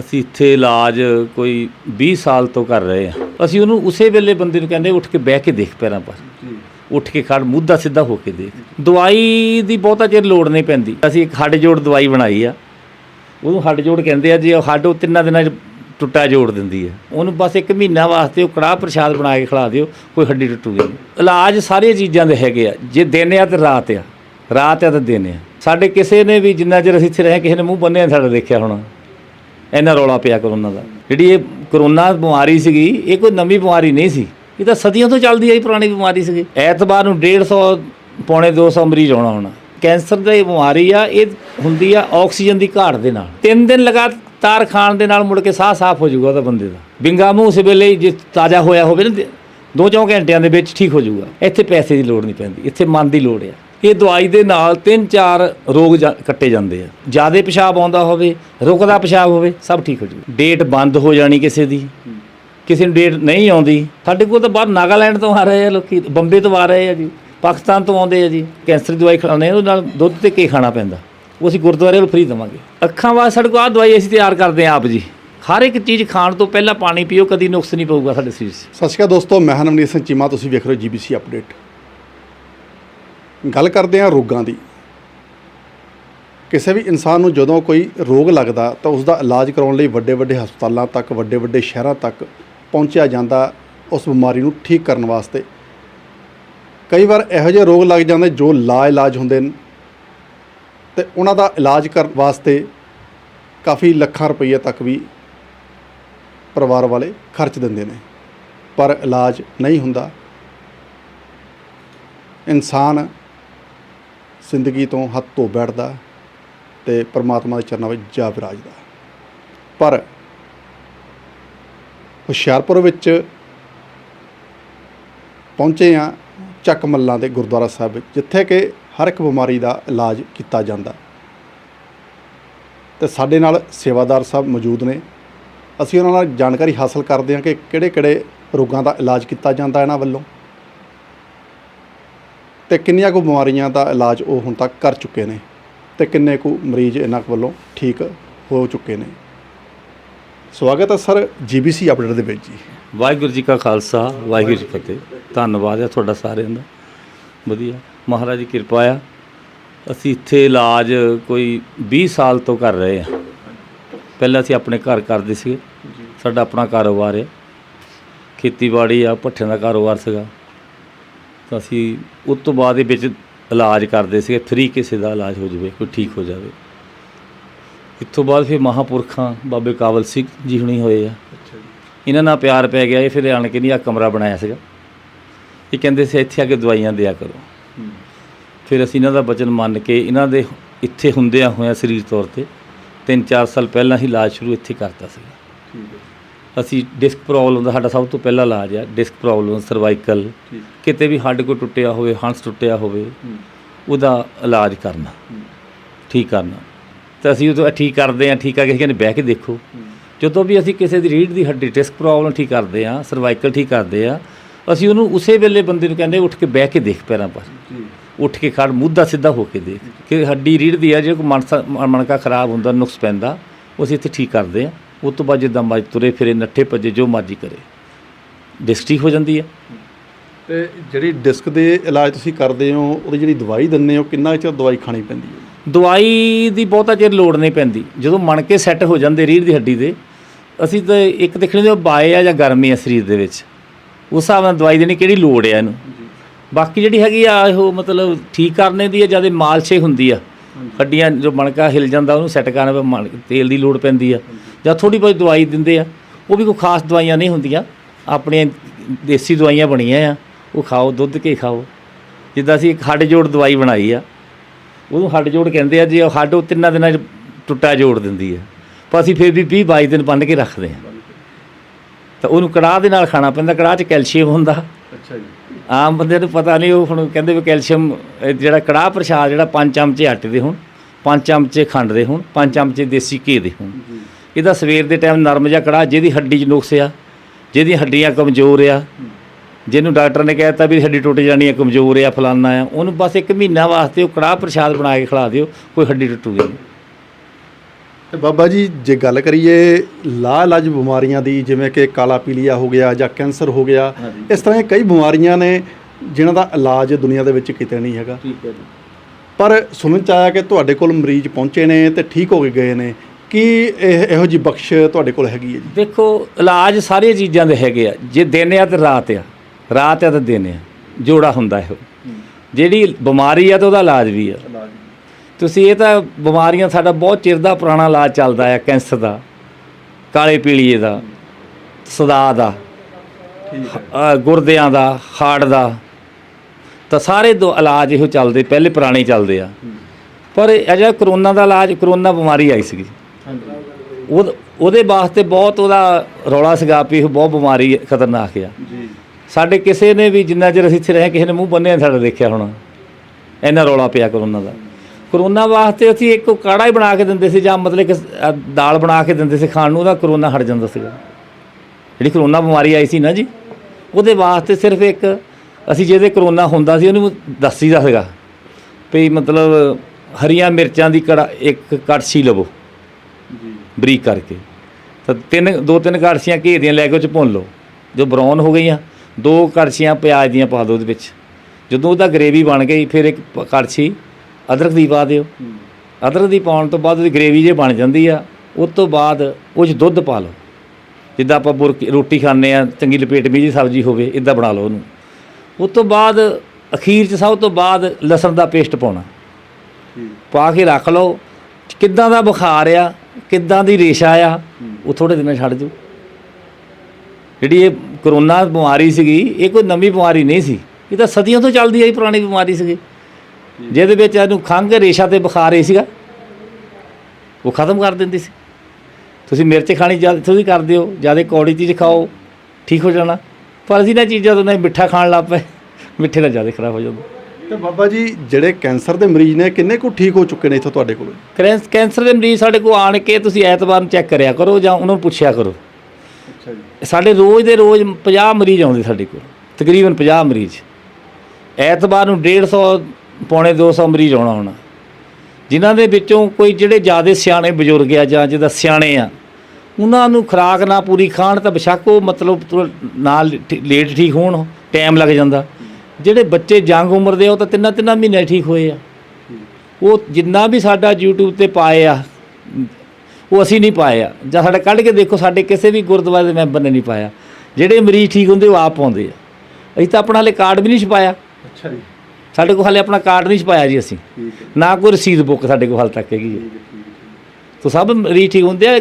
ਅਸੀਂ ਇੱਥੇ ਇਲਾਜ ਕੋਈ 20 ਸਾਲ ਤੋਂ ਕਰ ਰਹੇ ਆ ਅਸੀਂ ਉਹਨੂੰ ਉਸੇ ਵੇਲੇ ਬੰਦੇ ਨੂੰ ਕਹਿੰਦੇ ਉੱਠ ਕੇ ਬਹਿ ਕੇ ਦੇਖ ਪੈਰਾਂ ਪਰ ਉੱਠ ਕੇ ਖੜ ਮੁੱਦਾ ਸਿੱਧਾ ਹੋ ਕੇ ਦੇਖ। ਦਵਾਈ ਦੀ ਬਹੁਤਾ ਚਿਰ ਲੋੜ ਨਹੀਂ ਪੈਂਦੀ। ਅਸੀਂ ਇੱਕ ਹੱਡ ਜੋੜ ਦਵਾਈ ਬਣਾਈ ਆ। ਉਹਨੂੰ ਹੱਡ ਜੋੜ ਕਹਿੰਦੇ ਆ ਜੇ ਉਹ ਹੱਡ ਉਹ ਤਿੰਨਾਂ ਦਿਨਾਂ 'ਚ ਟੁੱਟਾ ਜੋੜ ਦਿੰਦੀ ਹੈ ਉਹਨੂੰ ਬਸ ਇੱਕ ਮਹੀਨਾ ਵਾਸਤੇ ਉਹ ਕੜਾਹ ਪ੍ਰਸ਼ਾਦ ਬਣਾ ਕੇ ਖਿਲਾ ਦਿਓ ਕੋਈ ਹੱਡੀ ਟੁੱਟੂਗੀ ਨਹੀਂ। ਇਲਾਜ ਸਾਰੀਆਂ ਚੀਜ਼ਾਂ ਦੇ ਹੈਗੇ ਆ। ਜੇ ਦਿਨ ਆ ਤੇ ਰਾਤ ਆ। ਰਾਤ ਆ ਤੇ ਦਿਨ ਆ। ਸਾਡੇ ਕਿਸੇ ਨੇ ਵੀ ਜਿੰਨਾ ਚਿਰ ਅਸੀਂ ਇੱਥੇ ਰਹੇ ਕਿਸੇ ਨੇ ਮੂੰਹ ਬੰਨਿਆ ਸਾਡਾ ਦੇਖਿਆ ਹੋਣਾ। ਇੰਨਾ ਰੌਲਾ ਪਿਆ ਕਰੋਨਾ ਦਾ। ਜਿਹੜੀ ਇਹ ਕਰੋਨਾ ਬਿਮਾਰੀ ਸੀਗੀ, ਇਹ ਕੋਈ ਨਵੀਂ ਬਿਮਾਰੀ ਨਹੀਂ ਸੀ। ਇਹ ਤਾਂ ਸਦੀਆਂ ਤੋਂ ਚੱਲਦੀ ਆਈ ਪੁਰਾਣੀ ਬਿਮਾਰੀ ਸੀਗੀ। ਐਤਵਾਰ ਨੂੰ 150 ਪੌਣੇ 200 ਮਰੀਜ਼ ਆਉਣਾ ਹੋਣਾ। ਕੈਂਸਰ ਦੀ ਬਿਮਾਰੀ ਆ, ਇਹ ਹੁੰਦੀ ਆ ਆਕਸੀਜਨ ਦੀ ਘਾਟ ਦੇ ਨਾਲ। ਤਿੰਨ ਦਿਨ ਲਗਾਤਾਰ ਖਾਣ ਦੇ ਨਾਲ ਮੁੜ ਕੇ ਸਾਹ ਸਾਫ਼ ਹੋ ਜਾਊਗਾ ਉਹਦਾ ਬੰਦੇ ਦਾ। ਬਿੰਗਾ ਮੂੰਹ ਉਸ ਵੇਲੇ ਜੇ ਤਾਜ਼ਾ ਹੋਇਆ ਹੋਵੇ ਨਾ, ਦੋ ਚੌਂ ਘੰਟਿਆਂ ਦੇ ਵਿੱਚ ਠੀਕ ਹੋ ਜਾਊਗਾ। ਇੱਥੇ ਪੈਸੇ ਦੀ ਲੋੜ ਨਹੀਂ ਪੈਂਦੀ, ਇੱਥੇ ਮਨ ਦੀ ਲੋੜ ਆ। ਇਹ ਦਵਾਈ ਦੇ ਨਾਲ ਤਿੰਨ ਚਾਰ ਰੋਗ ਕੱਟੇ ਜਾਂਦੇ ਆ। ਜ਼ਿਆਦਾ ਪਿਸ਼ਾਬ ਆਉਂਦਾ ਹੋਵੇ ਰੁਕਦਾ ਪਿਸ਼ਾਬ ਹੋਵੇ, ਸਭ ਠੀਕ ਹੋ ਜਾਊ ਡੇਟ ਬੰਦ ਹੋ ਜਾਣੀ ਕਿਸੇ ਦੀ। ਕਿਸੇ ਨੂੰ ਡੇਟ ਨਹੀਂ ਆਉਂਦੀ। ਸਾਡੇ ਕੋਲ ਤਾਂ ਬਾਹਰ ਨਾਗਾਲੈਂਡ ਤੋਂ ਆ ਰਹੇ ਆ ਲੋਕੀ, ਬੰਬੇ ਤੋਂ ਆ ਰਹੇ ਆ ਜੀ, ਪਾਕਿਸਤਾਨ ਤੋਂ ਆਉਂਦੇ ਆ ਜੀ। ਕੈਂਸਰ ਦੀ ਦਵਾਈ ਖਾਣੇ ਉਹਦੇ ਨਾਲ ਦੁੱਧ ਤੇ ਕੇ ਖਾਣਾ ਪੈਂਦਾ? ਉਹ ਅਸੀਂ ਗੁਰਦੁਆਰੇ ਵੱਲ ਫ੍ਰੀ ਦੇਵਾਂਗੇ। ਅੱਖਾਂ ਵਾਸਤੇ ਸਾਡੇ ਕੋਲ ਆਹ ਦਵਾਈ ਅਸੀਂ ਤਿਆਰ ਕਰਦੇ ਹਾਂ ਆਪ ਜੀ। ਹਰ ਇੱਕ ਚੀਜ਼ ਖਾਣ ਤੋਂ ਪਹਿਲਾਂ ਪਾਣੀ ਪੀਓ, ਕਦੀ ਨੁਕਸ ਨਹੀਂ ਪਊਗਾ ਸਾਡੇ ਸਰੀਰ 'ਚ। ਸਤਿ ਸ਼੍ਰੀ ਅਕਾਲ ਦੋਸਤੋ, ਮੈਂ ਹਾਂ ਨਵਨੀਤ ਸਿੰਘ ਚੀਮਾ, ਤੁਸੀਂ ਵੇਖ ਰਹੇ ਹੋ ਜੀਬੀਸੀ ਅਪਡੇਟ। ਗੱਲ ਕਰਦੇ ਹਾਂ ਰੋਗਾਂ ਦੀ। ਕਿਸੇ ਵੀ ਇਨਸਾਨ ਨੂੰ ਜਦੋਂ ਕੋਈ ਰੋਗ ਲੱਗਦਾ ਤਾਂ ਉਸ ਦਾ ਇਲਾਜ ਕਰਾਉਣ ਲਈ ਵੱਡੇ ਵੱਡੇ ਹਸਪਤਾਲਾਂ ਤੱਕ ਵੱਡੇ ਵੱਡੇ ਸ਼ਹਿਰਾਂ ਤੱਕ ਪਹੁੰਚਿਆ ਜਾਂਦਾ ਉਸ ਬਿਮਾਰੀ ਨੂੰ ਠੀਕ ਕਰਨ ਵਾਸਤੇ। ਕਈ ਵਾਰ ਇਹੋ ਜਿਹੇ ਰੋਗ ਲੱਗ ਜਾਂਦੇ ਜੋ ਲਾ ਇਲਾਜ ਹੁੰਦੇ ਨੇ ਤੇ ਉਹਨਾਂ ਦਾ ਇਲਾਜ ਕਰਨ ਵਾਸਤੇ ਕਾਫੀ ਲੱਖਾਂ ਰੁਪਈਏ ਤੱਕ ਵੀ ਪਰਿਵਾਰ ਵਾਲੇ ਖਰਚ ਦਿੰਦੇ ਨੇ, ਪਰ ਇਲਾਜ ਨਹੀਂ ਹੁੰਦਾ। ਇਨਸਾਨ ਜ਼ਿੰਦਗੀ ਤੋਂ ਹੱਥ ਧੋ ਬੈਠਦਾ ਤੇ ਪਰਮਾਤਮਾ ਦੇ ਚਰਨਾਂ ਵਿੱਚ ਜਾ ਵਿਰਾਜਦਾ। ਪਰ ਹੁਸ਼ਿਆਰਪੁਰ ਵਿੱਚ ਪਹੁੰਚੇ ਆ ਚੱਕ ਮੱਲਾਂ ਦੇ ਗੁਰਦੁਆਰਾ ਸਾਹਿਬ ਵਿੱਚ, ਜਿੱਥੇ ਕਿ ਹਰ ਇੱਕ ਬਿਮਾਰੀ ਦਾ ਇਲਾਜ ਕੀਤਾ ਜਾਂਦਾ। ਤੇ ਸਾਡੇ ਨਾਲ ਸੇਵਾਦਾਰ ਸਾਹਿਬ ਮੌਜੂਦ ਨੇ। ਅਸੀਂ ਉਹਨਾਂ ਨਾਲ ਜਾਣਕਾਰੀ ਹਾਸਲ ਕਰਦੇ ਹਾਂ ਕਿ ਕਿਹੜੇ-ਕਿਹੜੇ ਰੋਗਾਂ ਦਾ ਇਲਾਜ ਕੀਤਾ ਜਾਂਦਾ ਇਹਨਾਂ ਵੱਲੋਂ। ਤੇ ਕਿੰਨੀਆਂ ਕੁ ਬਿਮਾਰੀਆਂ ਦਾ ਇਲਾਜ ਉਹ ਹੁਣ ਤੱਕ ਕਰ ਚੁੱਕੇ ਨੇ ਤੇ ਕਿੰਨੇ ਕੁ ਮਰੀਜ਼ ਇਹਨਾਂ ਵੱਲੋਂ ਠੀਕ ਹੋ ਚੁੱਕੇ ਨੇ। ਸਵਾਗਤ ਹੈ ਸਰ ਜੀਬੀਸੀ ਅਪਡੇਟ ਦੇ ਵਿੱਚ ਜੀ। ਵਾਹਿਗੁਰੂ ਜੀ ਕਾ ਖਾਲਸਾ ਵਾਹਿਗੁਰੂ ਜੀ ਫਤਿਹ। ਧੰਨਵਾਦ ਹੈ ਤੁਹਾਡਾ ਸਾਰਿਆਂ ਦਾ। ਵਧੀਆ। ਮਹਾਰਾਜ ਦੀ ਕਿਰਪਾ ਆ। ਅਸੀਂ ਇੱਥੇ ਇਲਾਜ ਕੋਈ 20 ਸਾਲ ਤੋਂ ਕਰ ਰਹੇ ਆ ਪਹਿਲਾਂ ਅਸੀਂ ਆਪਣੇ ਘਰ ਕਰਦੇ ਸੀਗੇ। ਸਾਡਾ ਆਪਣਾ ਕਾਰੋਬਾਰ ਹੈ ਖੇਤੀਬਾੜੀ ਆ ਭੱਠਿਆਂ ਦਾ ਕਾਰੋਬਾਰ ਸੀਗਾ। ਤਾਂ ਅਸੀਂ ਉਸ ਤੋਂ ਬਾਅਦ ਦੇ ਵਿੱਚ ਇਲਾਜ ਕਰਦੇ ਸੀਗੇ ਫ੍ਰੀ ਕਿਸੇ ਦਾ ਇਲਾਜ ਹੋ ਜਾਵੇ ਕੋਈ ਠੀਕ ਹੋ ਜਾਵੇ। ਇਸ ਤੋਂ ਬਾਅਦ ਫਿਰ ਮਹਾਪੁਰਖਾਂ ਬਾਬੇ ਕਾਬਲ ਸਿੰਘ ਜੀ ਹੁਣੀ ਹੋਏ ਆ। ਇਹਨਾਂ ਨਾਲ ਪਿਆਰ ਪੈ ਗਿਆ ਇਹ ਫਿਰ ਆਣ ਕੇ ਨਹੀਂ ਆ ਕਮਰਾ ਬਣਾਇਆ ਸੀਗਾ। ਇਹ ਕਹਿੰਦੇ ਸੀ ਇੱਥੇ ਆ ਕੇ ਦਵਾਈਆਂ ਦਿਆ ਕਰੋ। ਫਿਰ ਅਸੀਂ ਇਹਨਾਂ ਦਾ ਬਚਨ ਮੰਨ ਕੇ ਇਹਨਾਂ ਦੇ ਇੱਥੇ ਹੁੰਦਿਆਂ ਹੋਇਆਂ ਸਰੀਰ ਤੌਰ ਤੇ 3-4 ਸਾਲ ਪਹਿਲਾਂ ਹੀ ਇਲਾਜ ਸ਼ੁਰੂ ਇੱਥੇ ਕਰਤਾ ਸੀਗਾ। ਅਸੀਂ ਡਿਸਕ ਪ੍ਰੋਬਲਮ ਦਾ ਸਾਡਾ ਸਭ ਤੋਂ ਪਹਿਲਾ ਇਲਾਜ ਆ ਡਿਸਕ ਪ੍ਰੋਬਲਮ ਸਰਵਾਈਕਲ ਕਿਤੇ ਵੀ ਹੱਡ ਕੋਈ ਟੁੱਟਿਆ ਹੋਵੇ ਹੰਸ ਟੁੱਟਿਆ ਹੋਵੇ ਉਹਦਾ ਇਲਾਜ ਕਰਨਾ ਠੀਕ ਕਰਨਾ। ਤਾਂ ਅਸੀਂ ਉਹ ਤੋਂ ਠੀਕ ਕਰਦੇ ਆ ਠੀਕ ਆ ਕੇ ਕਹਿੰਦੇ ਬਹਿ ਕੇ ਦੇਖੋ। ਜਦੋਂ ਵੀ ਅਸੀਂ ਕਿਸੇ ਦੀ ਰੀੜ੍ਹ ਦੀ ਹੱਡੀ ਡਿਸਕ ਪ੍ਰੋਬਲਮ ਠੀਕ ਕਰਦੇ ਆ ਸਰਵਾਈਕਲ ਠੀਕ ਕਰਦੇ ਆ ਅਸੀਂ ਉਹਨੂੰ ਉਸੇ ਵੇਲੇ ਬੰਦੇ ਨੂੰ ਕਹਿੰਦੇ ਉੱਠ ਕੇ ਬਹਿ ਕੇ ਦੇਖ ਪੈਰਾਂ ਪਰ। ਉੱਠ ਕੇ ਖੜ ਮੁੱਦਾ ਸਿੱਧਾ ਹੋ ਕੇ ਦੇਖ। ਕਿ ਹੱਡੀ ਰੀੜ੍ਹ ਦੀ ਆ ਜੇ ਕੋਈ ਮਣਕਾ ਖਰਾਬ ਹੁੰਦਾ ਨੁਕਸ ਪੈਂਦਾ ਉਹ ਅਸੀਂ ਇੱਥੇ ਠੀਕ ਕਰਦੇ ਆ। ਉਸ ਤੋਂ ਬਾਅਦ ਜਿੱਦਾਂ ਮਰਜ਼ੀ ਤੁਰੇ ਫਿਰੇ ਨੱਠੇ ਭੱਜੇ ਜੋ ਮਰਜ਼ੀ ਕਰੇ। ਡਿਸਕ ਠੀਕ ਹੋ ਜਾਂਦੀ ਆ ਤੇ ਜਿਹੜੀ ਡਿਸਕ ਦੇ ਇਲਾਜ ਤੁਸੀਂ ਕਰਦੇ ਹੋ ਉਹਦੀ ਜਿਹੜੀ ਦਵਾਈ ਦਿੰਦੇ ਹੋ ਕਿੰਨਾ ਚਿਰ ਦਵਾਈ ਖਾਣੀ ਪੈਂਦੀ ਹੈ? ਦਵਾਈ ਦੀ ਬਹੁਤਾ ਚਿਰ ਲੋੜ ਨਹੀਂ ਪੈਂਦੀ। ਜਦੋਂ ਮਣਕੇ ਸੈੱਟ ਹੋ ਜਾਂਦੇ ਰੀੜ੍ਹ ਦੀ ਹੱਡੀ ਦੇ ਅਸੀਂ ਤਾਂ ਇੱਕ ਦੇਖਣੇ ਦੇ ਬਾਏ ਆ ਜਾਂ ਗਰਮੀ ਆ ਸਰੀਰ ਦੇ ਵਿੱਚ। ਉਸ ਹਿਸਾਬ ਨਾਲ ਦਵਾਈ ਦੇਣੀ ਕਿਹੜੀ ਲੋੜ ਆ ਇਹਨੂੰ। ਬਾਕੀ ਜਿਹੜੀ ਹੈਗੀ ਆ ਉਹ ਮਤਲਬ ਠੀਕ ਕਰਨੇ ਦੀ ਆ ਜ਼ਿਆਦਾ ਮਾਲਸ਼ੇ ਹੁੰਦੀ ਆ। ਹੱਡੀਆਂ ਜੋ ਮਣਕਾ ਹਿਲ ਜਾਂਦਾ ਉਹਨੂੰ ਸੈੱਟ ਕਰਨ ਵਿੱਚ ਤੇਲ ਦੀ ਲੋੜ ਪੈਂਦੀ ਆ। ਜਾਂ ਥੋੜੀ ਬਹੁਤੀ ਦਵਾਈ ਦਿੰਦੇ ਆ। ਉਹ ਵੀ ਕੋਈ ਖਾਸ ਦਵਾਈਆਂ ਨਹੀਂ ਹੁੰਦੀਆਂ। ਆਪਣੀਆਂ ਦੇਸੀ ਦਵਾਈਆਂ ਬਣੀਆਂ ਆ। ਉਹ ਖਾਓ ਦੁੱਧ ਕੇ ਖਾਓ। ਜਿੱਦਾਂ ਅਸੀਂ ਇੱਕ ਹੱਡ ਜੋੜ ਦਵਾਈ ਬਣਾਈ ਆ। ਉਹਨੂੰ ਹੱਡ ਜੋੜ ਕਹਿੰਦੇ ਆ ਜੇ ਉਹ ਹੱਡ ਉਹ ਤਿੰਨਾਂ ਦਿਨਾਂ 'ਚ ਟੁੱਟਾ ਜੋੜ ਦਿੰਦੀ ਆ। ਪਰ ਅਸੀਂ ਫਿਰ ਵੀ 20 22 ਦਿਨ ਬੰਨ ਕੇ ਰੱਖਦੇ ਆ। ਤਾਂ ਉਹਨੂੰ ਕੜਾਹ ਦੇ ਨਾਲ ਖਾਣਾ ਪੈਂਦਾ। ਕੜਾਹ 'ਚ ਕੈਲਸ਼ੀਅਮ ਹੁੰਦਾ। ਅੱਛਾ ਜੀ। ਆਮ ਬੰਦੇ ਨੂੰ ਪਤਾ ਨਹੀਂ ਉਹ ਹੁਣ ਕਹਿੰਦੇ ਵੀ ਕੈਲਸ਼ੀਅਮ ਜਿਹੜਾ ਕੜਾਹ ਪ੍ਰਸ਼ਾਦ ਜਿਹੜਾ ਪੰਜ ਚਮਚੇ ਆਟੇ ਦੇ ਹੋਣ ਪੰਜ ਚਮਚੇ ਖੰਡ ਦੇ ਹੋਣ ਪੰਜ ਚਮਚੇ ਦੇਸੀ ਘੀ ਦੇ ਹੋਣ। ਇਹਦਾ ਸਵੇਰ ਦੇ ਟਾਈਮ ਨਰਮ ਜਿਹਾ ਕੜਾਹ ਜਿਹਦੀ ਹੱਡੀ 'ਚ ਨੁਕਸ ਆ ਜਿਹਦੀਆਂ ਹੱਡੀਆਂ ਕਮਜ਼ੋਰ ਆ ਜਿਹਨੂੰ ਡਾਕਟਰ ਨੇ ਕਹਿਤਾ ਵੀ ਹੱਡੀ ਟੁੱਟ ਜਾਣੀ ਹੈ ਕਮਜ਼ੋਰ ਆ ਫਲਾਨਾ ਆ ਉਹਨੂੰ ਬਸ ਇੱਕ ਮਹੀਨਾ ਵਾਸਤੇ ਉਹ ਕੜਾਹ ਪ੍ਰਸ਼ਾਦ ਬਣਾ ਕੇ ਖਿਲਾ ਦਿਓ ਕੋਈ ਹੱਡੀ ਟੁੱਟੂਗੀ ਨਹੀਂ। ਤੇ ਬਾਬਾ ਜੀ ਜੇ ਗੱਲ ਕਰੀਏ ਲਾ ਇਲਾਜ ਬਿਮਾਰੀਆਂ ਦੀ ਜਿਵੇਂ ਕਿ ਕਾਲਾ ਪੀਲੀਆ ਹੋ ਗਿਆ ਜਾਂ ਕੈਂਸਰ ਹੋ ਗਿਆ। ਇਸ ਤਰ੍ਹਾਂ ਦੀਆਂ ਕਈ ਬਿਮਾਰੀਆਂ ਨੇ ਜਿਨ੍ਹਾਂ ਦਾ ਇਲਾਜ ਦੁਨੀਆ ਦੇ ਵਿੱਚ ਕਿਤੇ ਨਹੀਂ ਹੈਗਾ। ਠੀਕ ਹੈ ਜੀ। ਪਰ ਸੁਣਨ ਚ ਆਇਆ ਕਿ ਤੁਹਾਡੇ ਕੋਲ ਮਰੀਜ਼ ਪਹੁੰਚੇ ਨੇ ਤੇ ਠੀਕ ਹੋ ਕੇ ਗਏ ਨੇ। ਕੀ ਇਹ ਇਹੋ ਜੀ ਬਖਸ਼ ਤੁਹਾਡੇ ਕੋਲ ਹੈਗੀ ਹੈ ਜੀ? ਦੇਖੋ ਇਲਾਜ ਸਾਰੀਆਂ ਚੀਜ਼ਾਂ ਦੇ ਹੈਗੇ ਆ। ਜੇ ਦਿਨ ਆ ਤੇ ਰਾਤ ਆ। ਰਾਤ ਆ ਤੇ ਦਿਨ ਆ। ਜੋੜਾ ਹੁੰਦਾ ਇਹੋ। ਜਿਹੜੀ ਬਿਮਾਰੀ ਆ ਤੇ ਉਹਦਾ ਇਲਾਜ ਵੀ ਆ। ਤੁਸੀਂ ਇਹ ਤਾਂ ਬਿਮਾਰੀਆਂ ਸਾਡਾ ਬਹੁਤ ਚਿਰ ਦਾ ਪੁਰਾਣਾ ਇਲਾਜ ਚੱਲਦਾ ਆ ਕੈਂਸਰ ਦਾ ਕਾਲੇ ਪੀਲੀਏ ਦਾ ਸਦਾ ਦਾ ਠੀਕ ਗੁਰਦਿਆਂ ਦਾ ਹਾਰਟ ਦਾ ਤਾਂ ਸਾਰੇ ਦੋ ਇਲਾਜ ਇਹੋ ਚੱਲਦੇ ਪਹਿਲੇ ਪੁਰਾਣੇ ਚੱਲਦੇ ਆ। ਪਰ ਜਿਹੜਾ ਕਰੋਨਾ ਦਾ ਇਲਾਜ ਕਰੋਨਾ ਬਿਮਾਰੀ ਆਈ ਸੀਗੀ। ਉਹ ਉਹਦੇ ਵਾਸਤੇ ਬਹੁਤ ਉਹਦਾ ਰੌਲਾ ਸੀਗਾ ਵੀ ਇਹ ਬਹੁਤ ਬਿਮਾਰੀ ਖਤਰਨਾਕ ਆ। ਜੀ। ਸਾਡੇ ਕਿਸੇ ਨੇ ਵੀ ਜਿੰਨਾ ਚਿਰ ਅਸੀਂ ਇੱਥੇ ਰਹੇ ਕਿਸੇ ਨੇ ਮੂੰਹ ਬੰਨਿਆ ਸਾਡਾ ਦੇਖਿਆ ਹੋਣਾ। ਇੰਨਾ ਰੌਲਾ ਪਿਆ ਕਰੋਨਾ ਦਾ। ਕਰੋਨਾ ਵਾਸਤੇ ਅਸੀਂ ਇੱਕ ਕਾੜਾ ਹੀ ਬਣਾ ਕੇ ਦਿੰਦੇ ਸੀ ਜਾਂ ਮਤਲਬ ਕਿ ਅ, ਦਾਲ ਬਣਾ ਕੇ ਦਿੰਦੇ ਸੀ ਖਾਣ ਨੂੰ ਉਹਦਾ ਕਰੋਨਾ ਹਟ ਜਾਂਦਾ ਸੀਗਾ। ਜਿਹੜੀ ਕਰੋਨਾ ਬਿਮਾਰੀ ਆਈ ਸੀ ਨਾ ਜੀ ਉਹਦੇ ਵਾਸਤੇ ਸਿਰਫ ਇੱਕ ਅਸੀਂ ਜਿਹਦੇ ਕਰੋਨਾ ਹੁੰਦਾ ਸੀ ਉਹਨੂੰ ਦੱਸੀਦਾ ਸੀਗਾ ਵੀ ਮਤਲਬ ਹਰੀਆਂ ਮਿਰਚਾਂ ਦੀ ਕੜਾ ਇੱਕ ਕੜਛੀ ਲਵੋ। ਜੀ। ਬਰੀਕ ਕਰਕੇ। ਤਾਂ ਤਿੰਨ ਦੋ ਤਿੰਨ ਕੜਛੀਆਂ ਘੀ ਦੀਆਂ ਲੈ ਕੇ ਉਹ ਚ ਭੁੰਨ ਲਓ। ਜੋ ਬਰਾਊਨ ਹੋ ਗਈਆਂ ਦੋ ਕੜਛੀਆਂ ਪਿਆਜ਼ ਦੀਆਂ ਪਾ ਦਿਓ ਉਹਦੇ ਵਿੱਚ। ਜਦੋਂ ਉਹਦਾ ਗ੍ਰੇਵੀ ਬਣ ਗਈ ਫਿਰ ਇੱਕ ਪ- ਕੜਛੀ ਅਦਰਕ ਦੀ ਪਾ ਦਿਓ। ਅਦਰਕ ਦੀ ਪਾਉਣ ਤੋਂ ਬਾਅਦ ਉਹਦੀ ਗ੍ਰੇਵੀ ਜੇ ਬਣ ਜਾਂਦੀ ਆ। ਉਸ ਤੋਂ ਬਾਅਦ ਉਹ 'ਚ ਦੁੱਧ ਪਾ ਲਓ। ਜਿੱਦਾਂ ਆਪਾਂ ਬੁਰਕੀ ਰੋਟੀ ਖਾਂਦੇ ਆ ਚੰਗੀ ਲਪੇਟਵੀਂ ਜੀ ਸਬਜ਼ੀ ਹੋਵੇ ਇਦਾਂ ਬਣਾ ਲਓ ਉਹਨੂੰ। ਉਸ ਤੋਂ ਬਾਅਦ ਅਖੀਰ 'ਚ ਸਭ ਤੋਂ ਬਾਅਦ ਲਸਣ ਦਾ ਪੇਸਟ ਪਾਉਣਾ। ਪਾ ਕੇ ਰੱਖ ਲਓ। ਕਿੱਦਾਂ ਦਾ ਬੁਖਾਰ ਆ ਕਿੱਦਾਂ ਦੀ ਰੇਸ਼ਾ ਆ ਉਹ ਥੋੜੇ ਦਿਨਾਂ ਛੱਡ ਜੂ ਜਿਹੜੀ ਇਹ ਕਰੋਨਾ ਬਿਮਾਰੀ ਸੀਗੀ ਇਹ ਕੋਈ ਨਵੀਂ ਬਿਮਾਰੀ ਨਹੀਂ ਸੀ। ਇਹ ਤਾਂ ਸਦੀਆਂ ਤੋਂ ਚੱਲਦੀ ਆਈ ਪੁਰਾਣੀ ਬਿਮਾਰੀ ਸੀਗੀ। ਜਿਹਦੇ ਵਿੱਚ ਇਹਨੂੰ ਖੰਘ ਰੇਸ਼ਾ ਤੇ ਬੁਖਾਰ ਇਹ ਸੀਗਾ ਉਹ ਖਤਮ ਕਰ ਦਿੰਦੀ ਸੀ। ਤੁਸੀਂ ਮਿਰਚ ਖਾਣੀ ਜਦ ਤੁਸੀਂ ਕਰਦੇ ਹੋ ਜ਼ਿਆਦਾ ਕੌੜੀ ਚੀਜ਼ ਖਾਓ ਠੀਕ ਹੋ ਜਾਣਾ। ਪਰ ਅਸੀਂ ਨਾ ਚੀਜ਼ਾਂ ਤੋਂ ਨਹੀਂ ਮਿੱਠਾ ਖਾਣ ਲੱਗ ਪਏ ਮਿੱਠੇ ਨਾਲ ਜ਼ਿਆਦਾ ਖਰਾਬ ਹੋ ਜਾਂਦਾ। ਤੇ ਬਾਬਾ ਜੀ ਜਿਹੜੇ ਕੈਂਸਰ ਦੇ ਮਰੀਜ਼ ਨੇ ਕਿੰਨੇ ਕੁ ਠੀਕ ਹੋ ਚੁੱਕੇ ਨੇ ਇੱਥੋਂ ਤੁਹਾਡੇ ਕੋਲ? ਕੈਂਸ- ਕੈਂਸਰ ਦੇ ਮਰੀਜ਼ ਸਾਡੇ ਕੋਲ ਆਣ ਕੇ ਤੁਸੀਂ ਐਤਵਾਰ ਨੂੰ ਚੈੱਕ ਕਰਿਆ ਕਰੋ ਜਾਂ ਉਹਨਾਂ ਨੂੰ ਪੁੱਛਿਆ ਕਰੋ। ਅੱਛਾ ਜੀ। ਸਾਡੇ ਰੋਜ਼ ਦੇ ਰੋਜ਼ 50 ਮਰੀਜ਼ ਆਉਂਦੇ ਸਾਡੇ ਕੋਲ ਤਕਰੀਬਨ 50 ਮਰੀਜ਼। ਐਤਵਾਰ ਨੂੰ 150 ਪੌਣੇ 200 ਮਰੀਜ਼ ਆਉਣਾ ਹੋਣਾ। ਜਿਨ੍ਹਾਂ ਦੇ ਵਿੱਚੋਂ ਕੋਈ ਜਿਹੜੇ ਜ਼ਿਆਦਾ ਸਿਆਣੇ ਬਜ਼ੁਰਗ ਆ ਜਾਂ ਜਿਹਦਾ ਸਿਆਣੇ ਆ ਉਹਨਾਂ ਨੂੰ ਖੁਰਾਕ ਨਾ ਪੂਰੀ ਖਾਣ ਤਾਂ ਬੇਸ਼ੱਕ ਉਹ ਮਤਲਬ ਤੁਰ- ਨਾਲ ਲੇਟ ਠੀਕ ਹੋਣ ਟਾਈਮ ਲੱਗ ਜਾਂਦਾ। ਜਿਹੜੇ ਬੱਚੇ ਜੰਗ ਉਮਰ ਦੇ ਆ, ਉਹ ਤਾਂ ਤਿੰਨਾਂ ਤਿੰਨਾਂ ਮਹੀਨੇ ਠੀਕ ਹੋਏ ਆ। ਉਹ ਜਿੰਨਾ ਵੀ ਸਾਡਾ YouTube ਤੇ ਪਾਏ ਆ ਉਹ ਅਸੀਂ ਨਹੀਂ ਪਾਏ ਆ। ਜਾਂ ਸਾਡਾ ਕੱਢ ਕੇ ਦੇਖੋ ਸਾਡੇ ਕਿਸੇ ਵੀ ਗੁਰਦੁਆਰੇ ਦੇ ਮੈਂਬਰ ਨੇ ਨਹੀਂ ਪਾਇਆ। ਜਿਹੜੇ ਮਰੀਜ਼ ਠੀਕ ਹੁੰਦੇ ਉਹ ਆਪ ਪਾਉਂਦੇ ਆ। ਅਸੀਂ ਤਾਂ ਆਪਣਾ ਹਲੇ ਕਾਰਡ ਵੀ ਨਹੀਂ ਛਪਾਇਆ। ਅੱਛਾ ਜੀ। ਸਾਡੇ ਕੋਲ ਹਲੇ ਆਪਣਾ ਕਾਰਡ ਨਹੀਂ ਛਪਾਇਆ ਜੀ ਅਸੀਂ। ਨਾ ਕੋਈ ਰਸੀਦ ਬੁੱਕ ਸਾਡੇ ਕੋਲ ਹਾਲ ਤੱਕ ਹੈਗੀ ਹੈ ਤੋ ਸਭ ਮਰੀਜ਼ ਠੀਕ ਹੁੰਦੇ ਆ।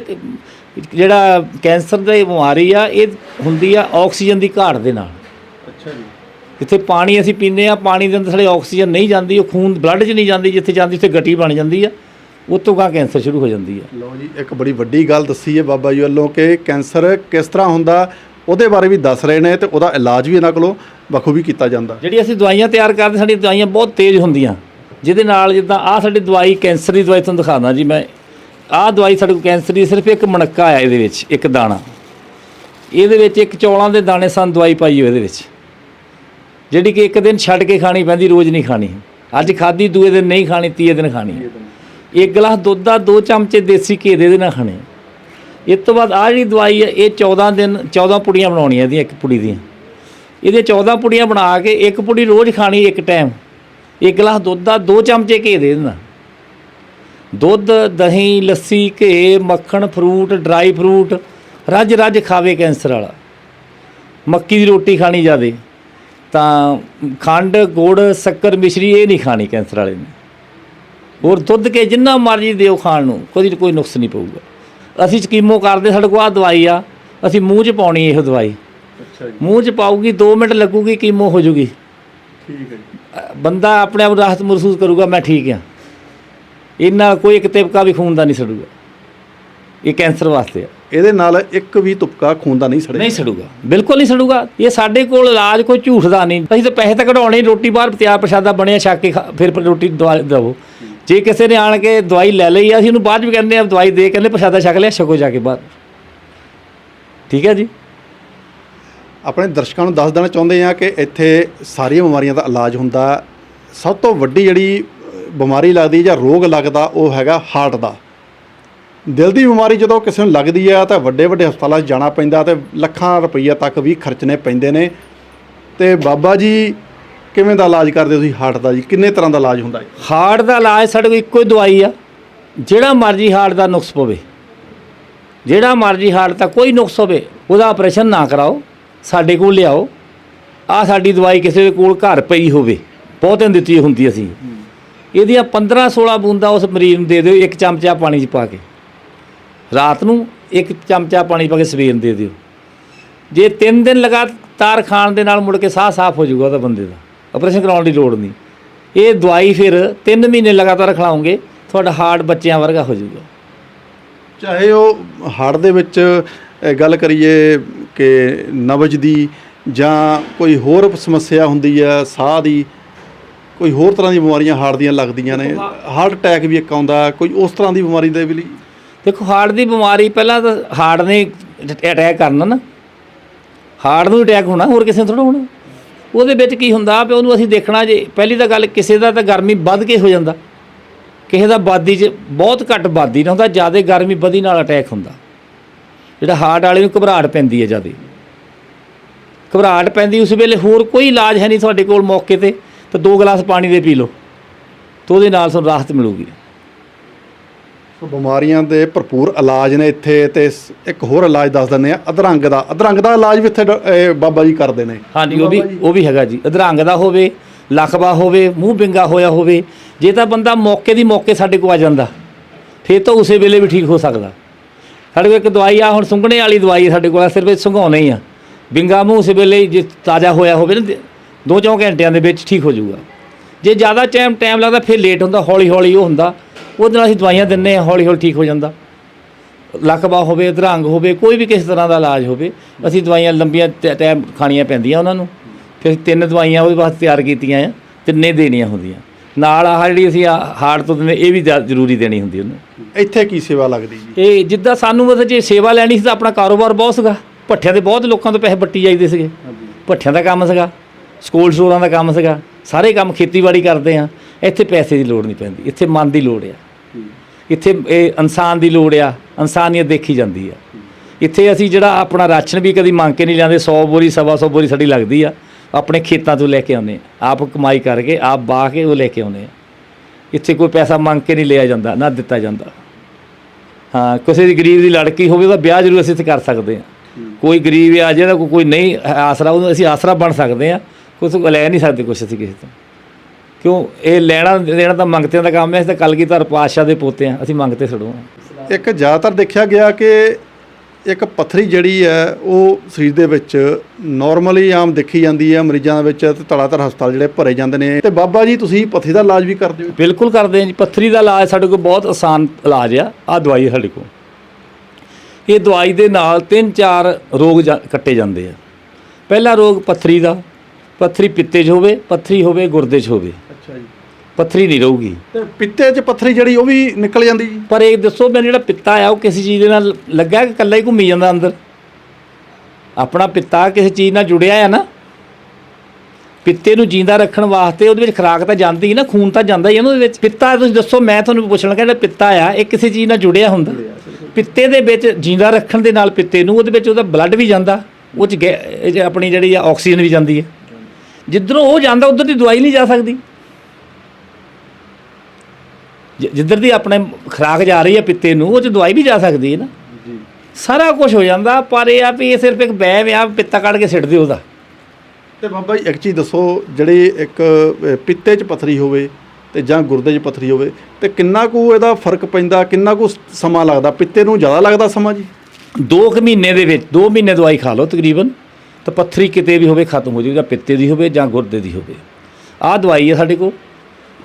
ਜਿਹੜਾ ਕੈਂਸਰ ਦੀ ਬਿਮਾਰੀ ਆ ਇਹ ਹੁੰਦੀ ਆ ਆਕਸੀਜਨ ਦੀ ਘਾਟ ਦੇ ਨਾਲ। ਅੱਛਾ ਜੀ। ਜਿੱਥੇ ਪਾਣੀ ਅਸੀਂ ਪੀਂਦੇ ਆ ਪਾਣੀ ਦੇ ਅੰਦਰ ਸਾਡੇ ਆਕਸੀਜਨ ਨਹੀਂ ਜਾਂਦੀ ਉਹ ਖੂਨ ਬਲੱਡ 'ਚ ਨਹੀਂ ਜਾਂਦੀ ਜਿੱਥੇ ਜਾਂਦੀ ਉੱਥੇ ਗੱਟੀ ਬਣ ਜਾਂਦੀ ਆ। ਉਤੋਂ ਗਾ ਕੈਂਸਰ ਸ਼ੁਰੂ ਹੋ ਜਾਂਦੀ ਆ। ਲਓ ਜੀ ਇੱਕ ਬੜੀ ਵੱਡੀ ਗੱਲ ਦੱਸੀ ਹੈ ਬਾਬਾ ਜੀ ਵੱਲੋਂ ਕਿ ਕੈਂਸਰ ਕਿਸ ਤਰ੍ਹਾਂ ਹੁੰਦਾ ਉਹਦੇ ਬਾਰੇ ਵੀ ਦੱਸ ਰਹੇ ਨੇ ਤੇ ਉਹਦਾ ਇਲਾਜ ਵੀ ਇਹਨਾਂ ਕੋਲੋਂ ਬਖੂਬੀ ਕੀਤਾ ਜਾਂਦਾ। ਜਿਹੜੀ ਅਸੀਂ ਦਵਾਈਆਂ ਤਿਆਰ ਕਰਦੇ ਸਾਡੀ ਦਵਾਈਆਂ ਬਹੁਤ ਤੇਜ਼ ਹੁੰਦੀਆਂ। ਜਿਹਦੇ ਨਾਲ ਜਿੱਦਾਂ ਆਹ ਸਾਡੀ ਦਵਾਈ, ਕੈਂਸਰ ਦੀ ਦਵਾਈ ਤੁਹਾਨੂੰ ਦਿਖਾਉਂਦਾ ਜੀ ਮੈਂ। ਆਹ ਦਵਾਈ ਸਾਡੇ ਕੋਲ ਕੈਂਸਰ ਦੀ ਸਿਰਫ ਇੱਕ ਮਣਕਾ ਆ ਇਹਦੇ ਵਿੱਚ, ਇੱਕ ਦਾਣਾ। ਇਹਦੇ ਵਿੱਚ ਇੱਕ ਚੌਲਾਂ ਦੇ ਦਾਣੇ ਸਾਨੂੰ ਦਵਾਈ ਪਾਈ ਹੋਈ ਇਹਦੇ ਵਿੱਚ। ਜਿਹੜੀ ਕਿ ਇੱਕ ਦਿਨ ਛੱਡ ਕੇ ਖਾਣੀ ਪੈਂਦੀ, ਰੋਜ਼ ਨਹੀਂ ਖਾਣੀ। ਅੱਜ ਖਾਦੀ ਦੂਏ ਦਿਨ ਨਹੀਂ ਖਾਣੀ, ਤੀਏ ਦਿਨ ਖਾਣੀ। ਇੱਕ ਗਲਾਸ ਦੁੱਧ ਦਾ ਦੋ ਚਮਚੇ ਦੇਸੀ ਘੀ ਦੇ ਇਹਦੇ ਨਾਲ ਖਾਣੇ। ਇਸ ਤੋਂ ਬਾਅਦ ਆਹ ਜਿਹੜੀ ਦਵਾਈ ਹੈ, ਇਹ 14 ਦਿਨ 14 ਪੁੜੀਆਂ ਬਣਾਉਣੀਆਂ ਇਹਦੀਆਂ, ਇੱਕ ਪੁੜੀ ਦੀਆਂ। ਇਹਦੇ 14 ਪੁੜੀਆਂ ਬਣਾ ਕੇ ਇੱਕ ਪੁੜੀ ਰੋਜ਼ ਖਾਣੀ ਇੱਕ ਟਾਈਮ ਇੱਕ ਗਲਾਸ ਦੁੱਧ ਦਾ ਦੋ ਚਮਚੇ ਘੇ ਦੇ ਦੇਣਾ ਦੁੱਧ, ਦਹੀਂ, ਲੱਸੀ, ਘੇ, ਮੱਖਣ ਫਰੂਟ ਡਰਾਈ ਫਰੂਟ ਰੱਜ ਰੱਜ ਖਾਵੇ ਕੈਂਸਰ ਵਾਲਾ। ਮੱਕੀ ਦੀ ਰੋਟੀ ਖਾਣੀ ਜਾਦੇ ਤਾਂ ਖੰਡ, ਗੁੜ, ਸ਼ੱਕਰ, ਮਿਸ਼ਰੀ ਇਹ ਨਹੀਂ ਖਾਣੀ ਕੈਂਸਰ ਵਾਲੇ ਨੇ। ਹੋਰ ਦੁੱਧ ਕੇ ਜਿੰਨਾ ਮਰਜ਼ੀ ਦਿਓ ਖਾਣ ਨੂੰ, ਕੋਈ ਕੋਈ ਨੁਕਸ ਨਹੀਂ ਪਊਗਾ। ਅਸੀਂ ਸਕੀਮੋ ਕਰਦੇ ਸਾਡੇ ਕੋਲ ਆ ਦਵਾਈ ਆ ਅਸੀਂ ਮੂੰਹ 'ਚ ਪਾਉਣੀ ਇਹ ਦਵਾਈ। ਅੱਛਾ ਜੀ। ਮੂੰਹ 'ਚ ਪਾਊਗੀ 2 ਮਿੰਟ ਲੱਗੂਗੀ ਕੀਮੋ ਹੋ ਜੂਗੀ। ਠੀਕ ਹੈ ਜੀ। ਬੰਦਾ ਆਪਣੇ ਆਪ ਰਾਹਤ ਮਹਿਸੂਸ ਕਰੂਗਾ ਮੈਂ ਠੀਕ ਆ ਇਹਨਾਂ ਕੋਈ ਇੱਕ ਤਿਪਕਾ ਵੀ ਖੂਨ ਦਾ ਨਹੀਂ ਸੜੂਗਾ। ਇਹ ਕੈਂਸਰ ਵਾਸਤੇ ਆ। ਇਹਦੇ ਨਾਲ ਇੱਕ ਵੀ ਤੁਪਕਾ ਖੂਨ ਦਾ ਨਹੀਂ ਸੜੇ ਨਹੀਂ ਸੜੂਗਾ। ਬਿਲਕੁਲ ਨਹੀਂ ਸੜੂਗਾ। ਇਹ ਸਾਡੇ ਕੋਲ ਇਲਾਜ ਕੋਈ ਝੂਠ ਦਾ ਨਹੀਂ। ਅਸੀਂ ਤਾਂ ਪੈਸੇ ਤਾਂ ਕਢਾਉਣੇ ਰੋਟੀ ਬਾਹਰ ਤਿਆਰ ਪ੍ਰਸ਼ਾਦਾ ਬਣਿਆ ਛੱਕ ਕੇ ਫਿਰ ਰੋਟੀ ਦਵਾ ਦਵੋ। ਜੇ ਕਿਸੇ ਨੇ ਆਣ ਕੇ ਦਵਾਈ ਲੈ ਲਈ ਆ, ਅਸੀਂ ਉਹਨੂੰ ਬਾਅਦ ਵੀ ਕਹਿੰਦੇ ਆ ਦਵਾਈ ਦੇ ਕਹਿੰਦੇ ਪ੍ਰਸ਼ਾਦਾ ਛਕ ਲਿਆ ਛਕੋ ਜਾ ਕੇ ਬਾਹਰ ਠੀਕ ਹੈ ਜੀ? ਆਪਣੇ ਦਰਸ਼ਕਾਂ ਨੂੰ ਦੱਸ ਦੇਣਾ ਚਾਹੁੰਦੇ ਆ ਕਿ ਇੱਥੇ ਸਾਰੀਆਂ ਬਿਮਾਰੀਆਂ ਦਾ ਇਲਾਜ ਹੁੰਦਾ। ਸਭ ਤੋਂ ਵੱਡੀ ਜਿਹੜੀ ਬਿਮਾਰੀ ਲੱਗਦੀ ਜਾਂ ਰੋਗ ਲੱਗਦਾ ਉਹ ਹੈਗਾ ਹਾਰਟ ਦਾ। ਦਿਲ ਦੀ ਬਿਮਾਰੀ ਜਦੋਂ ਕਿਸੇ ਨੂੰ ਲੱਗਦੀ ਆ ਤਾਂ ਵੱਡੇ ਵੱਡੇ ਹਸਪਤਾਲਾਂ 'ਚ ਜਾਣਾ ਪੈਂਦਾ ਤੇ ਲੱਖਾਂ ਰੁਪਈਆ ਤੱਕ ਵੀ ਖਰਚਣੇ ਪੈਂਦੇ ਨੇ। ਤੇ ਬਾਬਾ ਜੀ ਕਿਵੇਂ ਦਾ ਇਲਾਜ ਕਰਦੇ ਹੋ ਤੁਸੀਂ ਹਾਰਟ ਦਾ ਜੀ? ਕਿੰਨੇ ਤਰ੍ਹਾਂ ਦਾ ਇਲਾਜ ਹੁੰਦਾ ਹੈ ਹਾਰਟ ਦਾ ਇਲਾਜ ਸਾਡੇ ਕੋਲ ਇੱਕੋ ਹੀ ਦਵਾਈ ਆ। ਜਿਹੜਾ ਮਰਜ਼ੀ ਹਾਰਟ ਦਾ ਨੁਕਸ ਪਵੇ। ਜਿਹੜਾ ਮਰਜ਼ੀ ਹਾਰਟ ਦਾ ਕੋਈ ਨੁਕਸ ਹੋਵੇ, ਉਹਦਾ ਆਪਰੇਸ਼ਨ ਨਾ ਕਰਾਓ। ਸਾਡੇ ਕੋਲ ਲਿਆਓ। ਆ ਸਾਡੀ ਦਵਾਈ ਕਿਸੇ ਦੇ ਕੋਲ ਘਰ ਪਈ ਹੋਵੇ, ਬਹੁਤਿਆਂ ਦਿੱਤੀ ਹੁੰਦੀ ਅਸੀਂ। ਇਹਦੀਆਂ 15 16 ਬੂੰਦਾਂ ਉਸ ਮਰੀਜ਼ ਨੂੰ ਦੇ ਦਿਓ, ਇੱਕ ਚਮਚਾ ਪਾਣੀ 'ਚ ਪਾ ਕੇ। ਰਾਤ ਨੂੰ ਇੱਕ ਚਮਚਾ ਪਾਣੀ ਪਾ ਕੇ ਸਵੇਰ ਨੂੰ ਦੇ ਦਿਓ। ਜੇ 3 ਦਿਨ ਲਗਾਤਾਰ ਖਾਣ ਦੇ ਨਾਲ ਮੁੜ ਕੇ ਸਾਹ ਸਾਫ਼ ਹੋ ਜਾਊਗਾ ਉਹਦਾ ਬੰਦੇ ਦਾ। ਆਪਰੇਸ਼ਨ ਕਰਾਉਣ ਦੀ ਲੋੜ ਨਹੀਂ। ਇਹ ਦਵਾਈ ਫਿਰ 3 ਮਹੀਨੇ ਲਗਾਤਾਰ ਖਿਲਾਓਗੇ ਤੁਹਾਡਾ ਹਾਰਟ ਬੱਚਿਆਂ ਵਰਗਾ ਹੋ ਜਾਊਗਾ। ਚਾਹੇ ਉਹ ਹਾਰਟ ਦੇ ਵਿੱਚ ਗੱਲ ਕਰੀਏ ਕਿ ਨਬਜ ਦੀ ਜਾਂ ਕੋਈ ਹੋਰ ਸਮੱਸਿਆ ਹੁੰਦੀ ਹੈ ਸਾਹ ਦੀ ਕੋਈ ਹੋਰ ਤਰ੍ਹਾਂ ਦੀ ਬਿਮਾਰੀਆਂ ਹਾਰਟ ਦੀਆਂ ਲੱਗਦੀਆਂ ਨੇ। ਹਾਰਟ ਅਟੈਕ ਵੀ ਇੱਕ ਆਉਂਦਾ ਕੋਈ ਉਸ ਤਰ੍ਹਾਂ ਦੀ ਬਿਮਾਰੀ ਦੇ ਵੀ ਲਈ। ਦੇਖੋ ਹਾਰਟ ਦੀ ਬਿਮਾਰੀ ਪਹਿਲਾਂ ਤਾਂ ਹਾਰਟ ਨੇ ਅਟੈਕ ਕਰਨਾ ਨਾ। ਹਾਰਟ ਨੂੰ ਅਟੈਕ ਹੋਣਾ ਹੋਰ ਕਿਸੇ ਨੂੰ ਥੋੜਾ ਹੋਣਾ। ਉਹਦੇ ਵਿੱਚ ਕੀ ਹੁੰਦਾ ਵੀ ਉਹਨੂੰ ਅਸੀਂ ਦੇਖਣਾ ਜੇ, ਪਹਿਲੀ ਤਾਂ ਗੱਲ ਕਿਸੇ ਦਾ ਤਾਂ ਗਰਮੀ ਵੱਧ ਕੇ ਹੋ ਜਾਂਦਾ। ਕਿਸੇ ਦਾ ਬਾਦੀ 'ਚ ਬਹੁਤ ਘੱਟ ਬਾਦੀ ਨਾ ਹੁੰਦਾ, ਜ਼ਿਆਦਾ ਗਰਮੀ ਵਧੀ ਨਾਲ ਅਟੈਕ ਹੁੰਦਾ। ਜਿਹੜਾ ਹਾਰਟ ਵਾਲੇ ਨੂੰ ਘਬਰਾਹਟ ਪੈਂਦੀ ਹੈ ਜ਼ਿਆਦਾ। ਘਬਰਾਹਟ ਪੈਂਦੀ, ਉਸ ਵੇਲੇ ਹੋਰ ਕੋਈ ਇਲਾਜ ਹੈ ਨਹੀਂ ਤੁਹਾਡੇ ਕੋਲ ਮੌਕੇ ਤੇ, ਤਾਂ ਦੋ ਗਲਾਸ ਪਾਣੀ ਦੇ ਪੀ ਲਓ। ਤਾਂ ਉਹਦੇ ਨਾਲ ਤੁਹਾਨੂੰ ਰਾਹਤ ਮਿਲੂਗੀ। ਸੋ ਬਿਮਾਰੀਆਂ ਦੇ ਭਰਪੂਰ ਇਲਾਜ ਨੇ ਇੱਥੇ ਤੇ ਸ- ਇੱਕ ਹੋਰ ਇਲਾਜ ਦੱਸ ਦਿੰਦੇ ਆ ਅਧਰੰਗ ਦਾ। ਅਧਰੰਗ ਦਾ ਇਲਾਜ ਵੀ ਇੱਥੇ ਡ- ਇਹ ਬਾਬਾ ਜੀ ਕਰਦੇ ਨੇ। ਹਾਂਜੀ, ਉਹ ਵੀ ਉਹ ਵੀ ਹੈਗਾ ਜੀ। ਅਧਰੰਗ ਦਾ ਹੋਵੇ, ਲਖਵਾ ਹੋਵੇ, ਮੂੰਹ ਬਿੰਗਾ ਹੋਇਆ ਹੋਵੇ, ਜੇ ਤਾਂ ਬੰਦਾ ਮੌਕੇ ਦੀ ਮੌਕੇ ਸਾਡੇ ਕੋਲ ਆ ਜਾਂਦਾ, ਫਿਰ ਤਾਂ ਉਸੇ ਵੇਲੇ ਵੀ ਠੀਕ ਹੋ ਸਕਦਾ। ਸਾਡੇ ਕੋਲ ਇੱਕ ਦਵਾਈ ਆ, ਹੁਣ ਸੁੰਘਣੇ ਵਾਲੀ ਦਵਾਈ ਹੈ ਸਾਡੇ ਕੋਲ ਸਿਰਫ ਇਹ ਹੀ ਆ। ਬਿੰਗਾ ਮੂੰਹ ਉਸੇ ਵੇਲੇ ਹੀ ਜੇ ਤਾਜ਼ਾ ਹੋਇਆ ਹੋਵੇ ਨਾ, ਦੇ- ਦੋ ਚੌਂ ਘੰਟਿਆਂ ਦੇ ਵਿੱਚ ਠੀਕ ਹੋ ਜਾਊਗਾ। ਜੇ ਜ਼ਿਆਦਾ ਟਾਈਮ ਟਾਈਮ ਲੱਗਦਾ, ਫਿਰ ਲੇਟ ਹੁੰਦਾ ਹੌਲੀ ਹੌਲੀ ਉਹ ਹੁੰਦਾ। ਉਹਦੇ ਨਾਲ ਅਸੀਂ ਦਵਾਈਆਂ ਦਿੰਨੇ ਆ ਹੌਲੀ ਹੌਲੀ ਠੀਕ ਹੋ ਜਾਂਦਾ। ਲਕਵਾ ਹੋਵੇ ਅਧਰੰਗ ਹੋਵੇ ਕੋਈ ਵੀ ਕਿਸੇ ਤਰ੍ਹਾਂ ਦਾ ਇਲਾਜ ਹੋਵੇ ਅਸੀਂ ਦਵਾਈਆਂ ਲੰਬੀਆਂ ਟਾਈਮ ਖਾਣੀਆਂ ਪੈਂਦੀਆਂ ਉਹਨਾਂ ਨੂੰ। ਫਿਰ ਤਿੰਨ ਦਵਾਈਆਂ ਉਹਦੇ ਵਾਸਤੇ ਤਿਆਰ ਕੀਤੀਆਂ ਆ ਤਿੰਨੇ ਦੇਣੀਆਂ ਹੁੰਦੀਆਂ। ਨਾਲ ਆਹ ਜਿਹੜੀ ਅਸੀਂ ਹਾਰਟ ਤੋਂ ਦਿੰਦੇ ਇਹ ਵੀ ਜ਼ਰੂਰੀ ਦੇਣੀ ਹੁੰਦੀ ਉਹਨੂੰ। ਇੱਥੇ ਕੀ ਸੇਵਾ ਲੱਗਦੀ ਜੀ? ਇਹ ਜਿੱਦਾਂ ਸਾਨੂੰ ਮਤਲਬ ਜੇ ਸੇਵਾ ਲੈਣੀ ਸੀ ਤਾਂ ਆਪਣਾ ਕਾਰੋਬਾਰ ਬਹੁਤ ਸੀਗਾ। ਭੱਠਿਆਂ ਦੇ ਬਹੁਤ ਲੋਕਾਂ ਤੋਂ ਪੈਸੇ ਵੱਟੀ ਜਾਂਦੇ ਸੀਗੇ। ਭੱਠਿਆਂ ਦਾ ਕੰਮ ਸੀਗਾ ਸਕੂਲ ਸਟੋਰਾਂ ਦਾ ਕੰਮ ਸੀਗਾ। ਸਾਰੇ ਕੰਮ ਖੇਤੀਬਾੜੀ ਕਰਦੇ ਆ। ਇੱਥੇ ਪੈਸੇ ਦੀ ਲੋੜ ਨਹੀਂ ਪੈਂਦੀ ਇੱਥੇ ਮਨ ਦੀ ਲੋੜ ਆ। ਇੱਥੇ ਇਹ ਇਨਸਾਨ ਦੀ ਲੋੜ ਆ, ਇਨਸਾਨੀਅਤ ਦੇਖੀ ਜਾਂਦੀ ਆ। ਇੱਥੇ ਅਸੀਂ ਜਿਹੜਾ ਆਪਣਾ ਰਾਸ਼ਨ ਵੀ ਕਦੀ ਮੰਗ ਕੇ ਨਹੀਂ ਲਿਆਂਦੇ 100 ਬੋਰੀ, ਸਵਾ ਸੌ ਬੋਰੀ ਸਾਡੀ ਲੱਗਦੀ ਆ, ਆਪਣੇ ਖੇਤਾਂ ਤੋਂ ਲੈ ਕੇ ਆਉਂਦੇ ਆ। ਆਪ ਕਮਾਈ ਕਰਕੇ, ਆਪ ਬਾਹ ਕੇ ਉਹ ਲੈ ਕੇ ਆਉਂਦੇ ਆ। ਇੱਥੇ ਕੋਈ ਪੈਸਾ ਮੰਗ ਕੇ ਨਹੀਂ ਲਿਆ ਜਾਂਦਾ, ਨਾ ਦਿੱਤਾ ਜਾਂਦਾ। ਹਾਂ, ਕਿਸੇ ਦੀ ਗਰੀਬ ਦੀ ਲੜਕੀ ਹੋਵੇ ਉਹਦਾ ਵਿਆਹ ਜ਼ਰੂਰ ਅਸੀਂ ਇੱਥੇ ਕਰ ਸਕਦੇ ਹਾਂ ਕੋਈ ਗਰੀਬ ਆ ਜਿਹਦਾ ਕੋਈ ਕੋਈ ਨਹੀਂ, ਆਸਰਾ, ਉਹਨੂੰ ਅਸੀਂ ਆਸਰਾ ਬਣ ਸਕਦੇ ਹਾਂ ਕੁਝ ਲੈ ਨਹੀਂ ਸਕਦੇ ਕੁਛ ਅਸੀਂ ਕਿਸੇ ਤੋਂ। ਕਿਉਂ? ਇਹ ਲੈਣਾ ਦੇਣਾ ਤਾਂ ਮੰਗਤਿਆਂ ਦਾ ਕੰਮ ਹੈ ਅਸੀਂ ਤਾਂ ਕਲਗੀਧਰ ਪਾਤਸ਼ਾਹ ਦੇ ਪੋਤੇ ਆ ਅਸੀਂ ਮੰਗਤੇ ਛੜੋ ਇੱਕ ਜ਼ਿਆਦਾਤਰ ਦੇਖਿਆ ਗਿਆ ਕਿ ਇੱਕ ਪੱਥਰੀ ਜਿਹੜੀ ਹੈ ਉਹ ਸਰੀਰ ਦੇ ਵਿੱਚ ਨਾਰਮਲੀ ਆਮ ਦੇਖੀ ਜਾਂਦੀ ਹੈ ਮਰੀਜ਼ਾਂ ਦੇ ਵਿੱਚ ਤੇ ਧੜਾਧੜ ਹਸਪਤਾਲ ਜਿਹੜੇ ਭਰੇ ਜਾਂਦੇ ਨੇ। ਤੇ ਬਾਬਾ ਜੀ ਤੁਸੀਂ ਪੱਥਰੀ ਦਾ ਇਲਾਜ ਵੀ ਕਰਦੇ ਹੋ? ਬਿਲਕੁਲ ਕਰਦੇ ਹਾਂ ਜੀ। ਪੱਥਰੀ ਦਾ ਇਲਾਜ ਸਾਡੇ ਕੋਲ ਬਹੁਤ ਆਸਾਨ ਇਲਾਜ ਆ। ਆ ਦਵਾਈ ਹੈ ਸਾਡੇ ਕੋਲ। ਇਹ ਦਵਾਈ ਦੇ ਨਾਲ ਤਿੰਨ ਚਾਰ ਰੋਗ ਕੱਟੇ ਜਾਂਦੇ ਆ। ਪਹਿਲਾ ਰੋਗ ਪੱਥਰੀ ਦਾ। ਪੱਥਰੀ ਪਿੱਤੇ 'ਚ ਹੋਵੇ ਪੱਥਰੀ ਹੋਵੇ ਗੁਰਦੇ 'ਚ ਹੋਵੇ। ਅੱਛਾ ਜੀ। ਪੱਥਰੀ ਨਹੀਂ ਰਹੂਗੀ। ਤੇ ਪਿੱਤੇ 'ਚ ਪੱਥਰੀ ਜਿਹੜੀ ਉਹ ਵੀ ਨਿਕਲ ਜਾਂਦੀ ਜੀ? ਪਰ ਇਹ ਦੱਸੋ ਮੈਨੂੰ ਜਿਹੜਾ ਪਿੱਤਾ ਆ ਉਹ ਕਿਸੇ ਚੀਜ਼ ਦੇ ਨਾਲ ਲੱਗਾ ਕਿ ਇਕੱਲਾ ਹੀ ਘੁੰਮੀ ਜਾਂਦਾ ਅੰਦਰ? ਆਪਣਾ ਪਿੱਤਾ ਕਿਸੇ ਚੀਜ਼ ਨਾਲ ਜੁੜਿਆ ਆ ਨਾ? ਪਿੱਤੇ ਨੂੰ ਜਿੰਦਾ ਰੱਖਣ ਵਾਸਤੇ ਉਹਦੇ ਵਿੱਚ ਖੁਰਾਕ ਤਾਂ ਜਾਂਦੀ ਨਾ ਖੂਨ ਤਾਂ ਜਾਂਦਾ ਹੀ ਨਾ ਉਹਦੇ ਵਿੱਚ। ਪਿੱਤਾ ਤੁਸੀਂ ਦੱਸੋ ਮੈਂ ਤੁਹਾਨੂੰ ਪੁੱਛਣ ਲੱਗਾ ਜਿਹੜਾ ਪਿੱਤਾ ਆ ਇਹ ਕਿਸੇ ਚੀਜ਼ ਨਾਲ ਜੁੜਿਆ ਹੁੰਦਾ? ਪਿੱਤੇ ਦੇ ਵਿੱਚ ਜਿੰਦਾ ਰੱਖਣ ਦੇ ਨਾਲ ਪਿੱਤੇ ਨੂੰ ਉਹਦੇ ਵਿੱਚ ਉਹਦਾ ਬਲੱਡ ਵੀ ਜਾਂਦਾ ਉਹ ਚ ਆਪਣੀ ਜਿਹੜੀ ਆ ਆਕਸੀਜਨ ਵੀ ਜਾਂਦੀ ਹੈ। ਜਿੱਧਰੋਂ ਉਹ ਜਾਂਦਾ ਉਧਰ ਦੀ ਦਵਾਈ ਨਹੀਂ ਜਾ ਸਕਦੀ। ਜਿੱਧਰ ਦੀ ਆਪਣੇ ਖੁਰਾਕ ਜਾ ਰਹੀ ਹੈ ਪਿੱਤੇ ਨੂੰ ਉਹ ਚ ਦਵਾਈ ਵੀ ਜਾ ਸਕਦੀ ਹੈ ਨਾ। ਜੀ। ਸਾਰਾ ਕੁਝ ਹੋ ਜਾਂਦਾ ਪਰ ਇਹ ਆ ਵੀ ਇਹ ਸਿਰਫ ਇੱਕ ਵਹਿਮ ਆ ਪਿੱਤਾ ਕੱਢ ਕੇ ਸਿੱਟ ਦਿਓ ਉਹਦਾ। ਤੇ ਬਾਬਾ ਜੀ ਇੱਕ ਚੀਜ਼ ਦੱਸੋ ਜਿਹੜੀ ਇੱਕ ਪਿੱਤੇ 'ਚ ਪੱਥਰੀ ਹੋਵੇ ਤੇ ਜਾਂ ਗੁਰਦੇ 'ਚ ਪੱਥਰੀ ਹੋਵੇ ਤੇ ਕਿੰਨਾ ਕੁ ਇਹਦਾ ਫ਼ਰਕ ਪੈਂਦਾ ਕਿੰਨਾ ਕੁ ਸਮਾਂ ਲੱਗਦਾ? ਪਿੱਤੇ ਨੂੰ ਜ਼ਿਆਦਾ ਲੱਗਦਾ ਸਮਾਂ ਜੀ? ਦੋ ਕੁ ਮਹੀਨੇ ਦੇ ਵਿੱਚ ਦੋ ਮਹੀਨੇ ਦਵਾਈ ਖਾ ਲਓ ਤਕਰੀਬਨ ਤਾਂ ਪੱਥਰੀ ਕਿਤੇ ਵੀ ਹੋਵੇ ਖਤਮ ਹੋ ਜਾਊਗੀ ਜਾਂ ਪਿੱਤੇ ਦੀ ਹੋਵੇ ਜਾਂ ਗੁਰਦੇ ਦੀ ਹੋਵੇ। ਆਹ ਦਵਾਈ ਹੈ ਸਾਡੇ ਕੋਲ।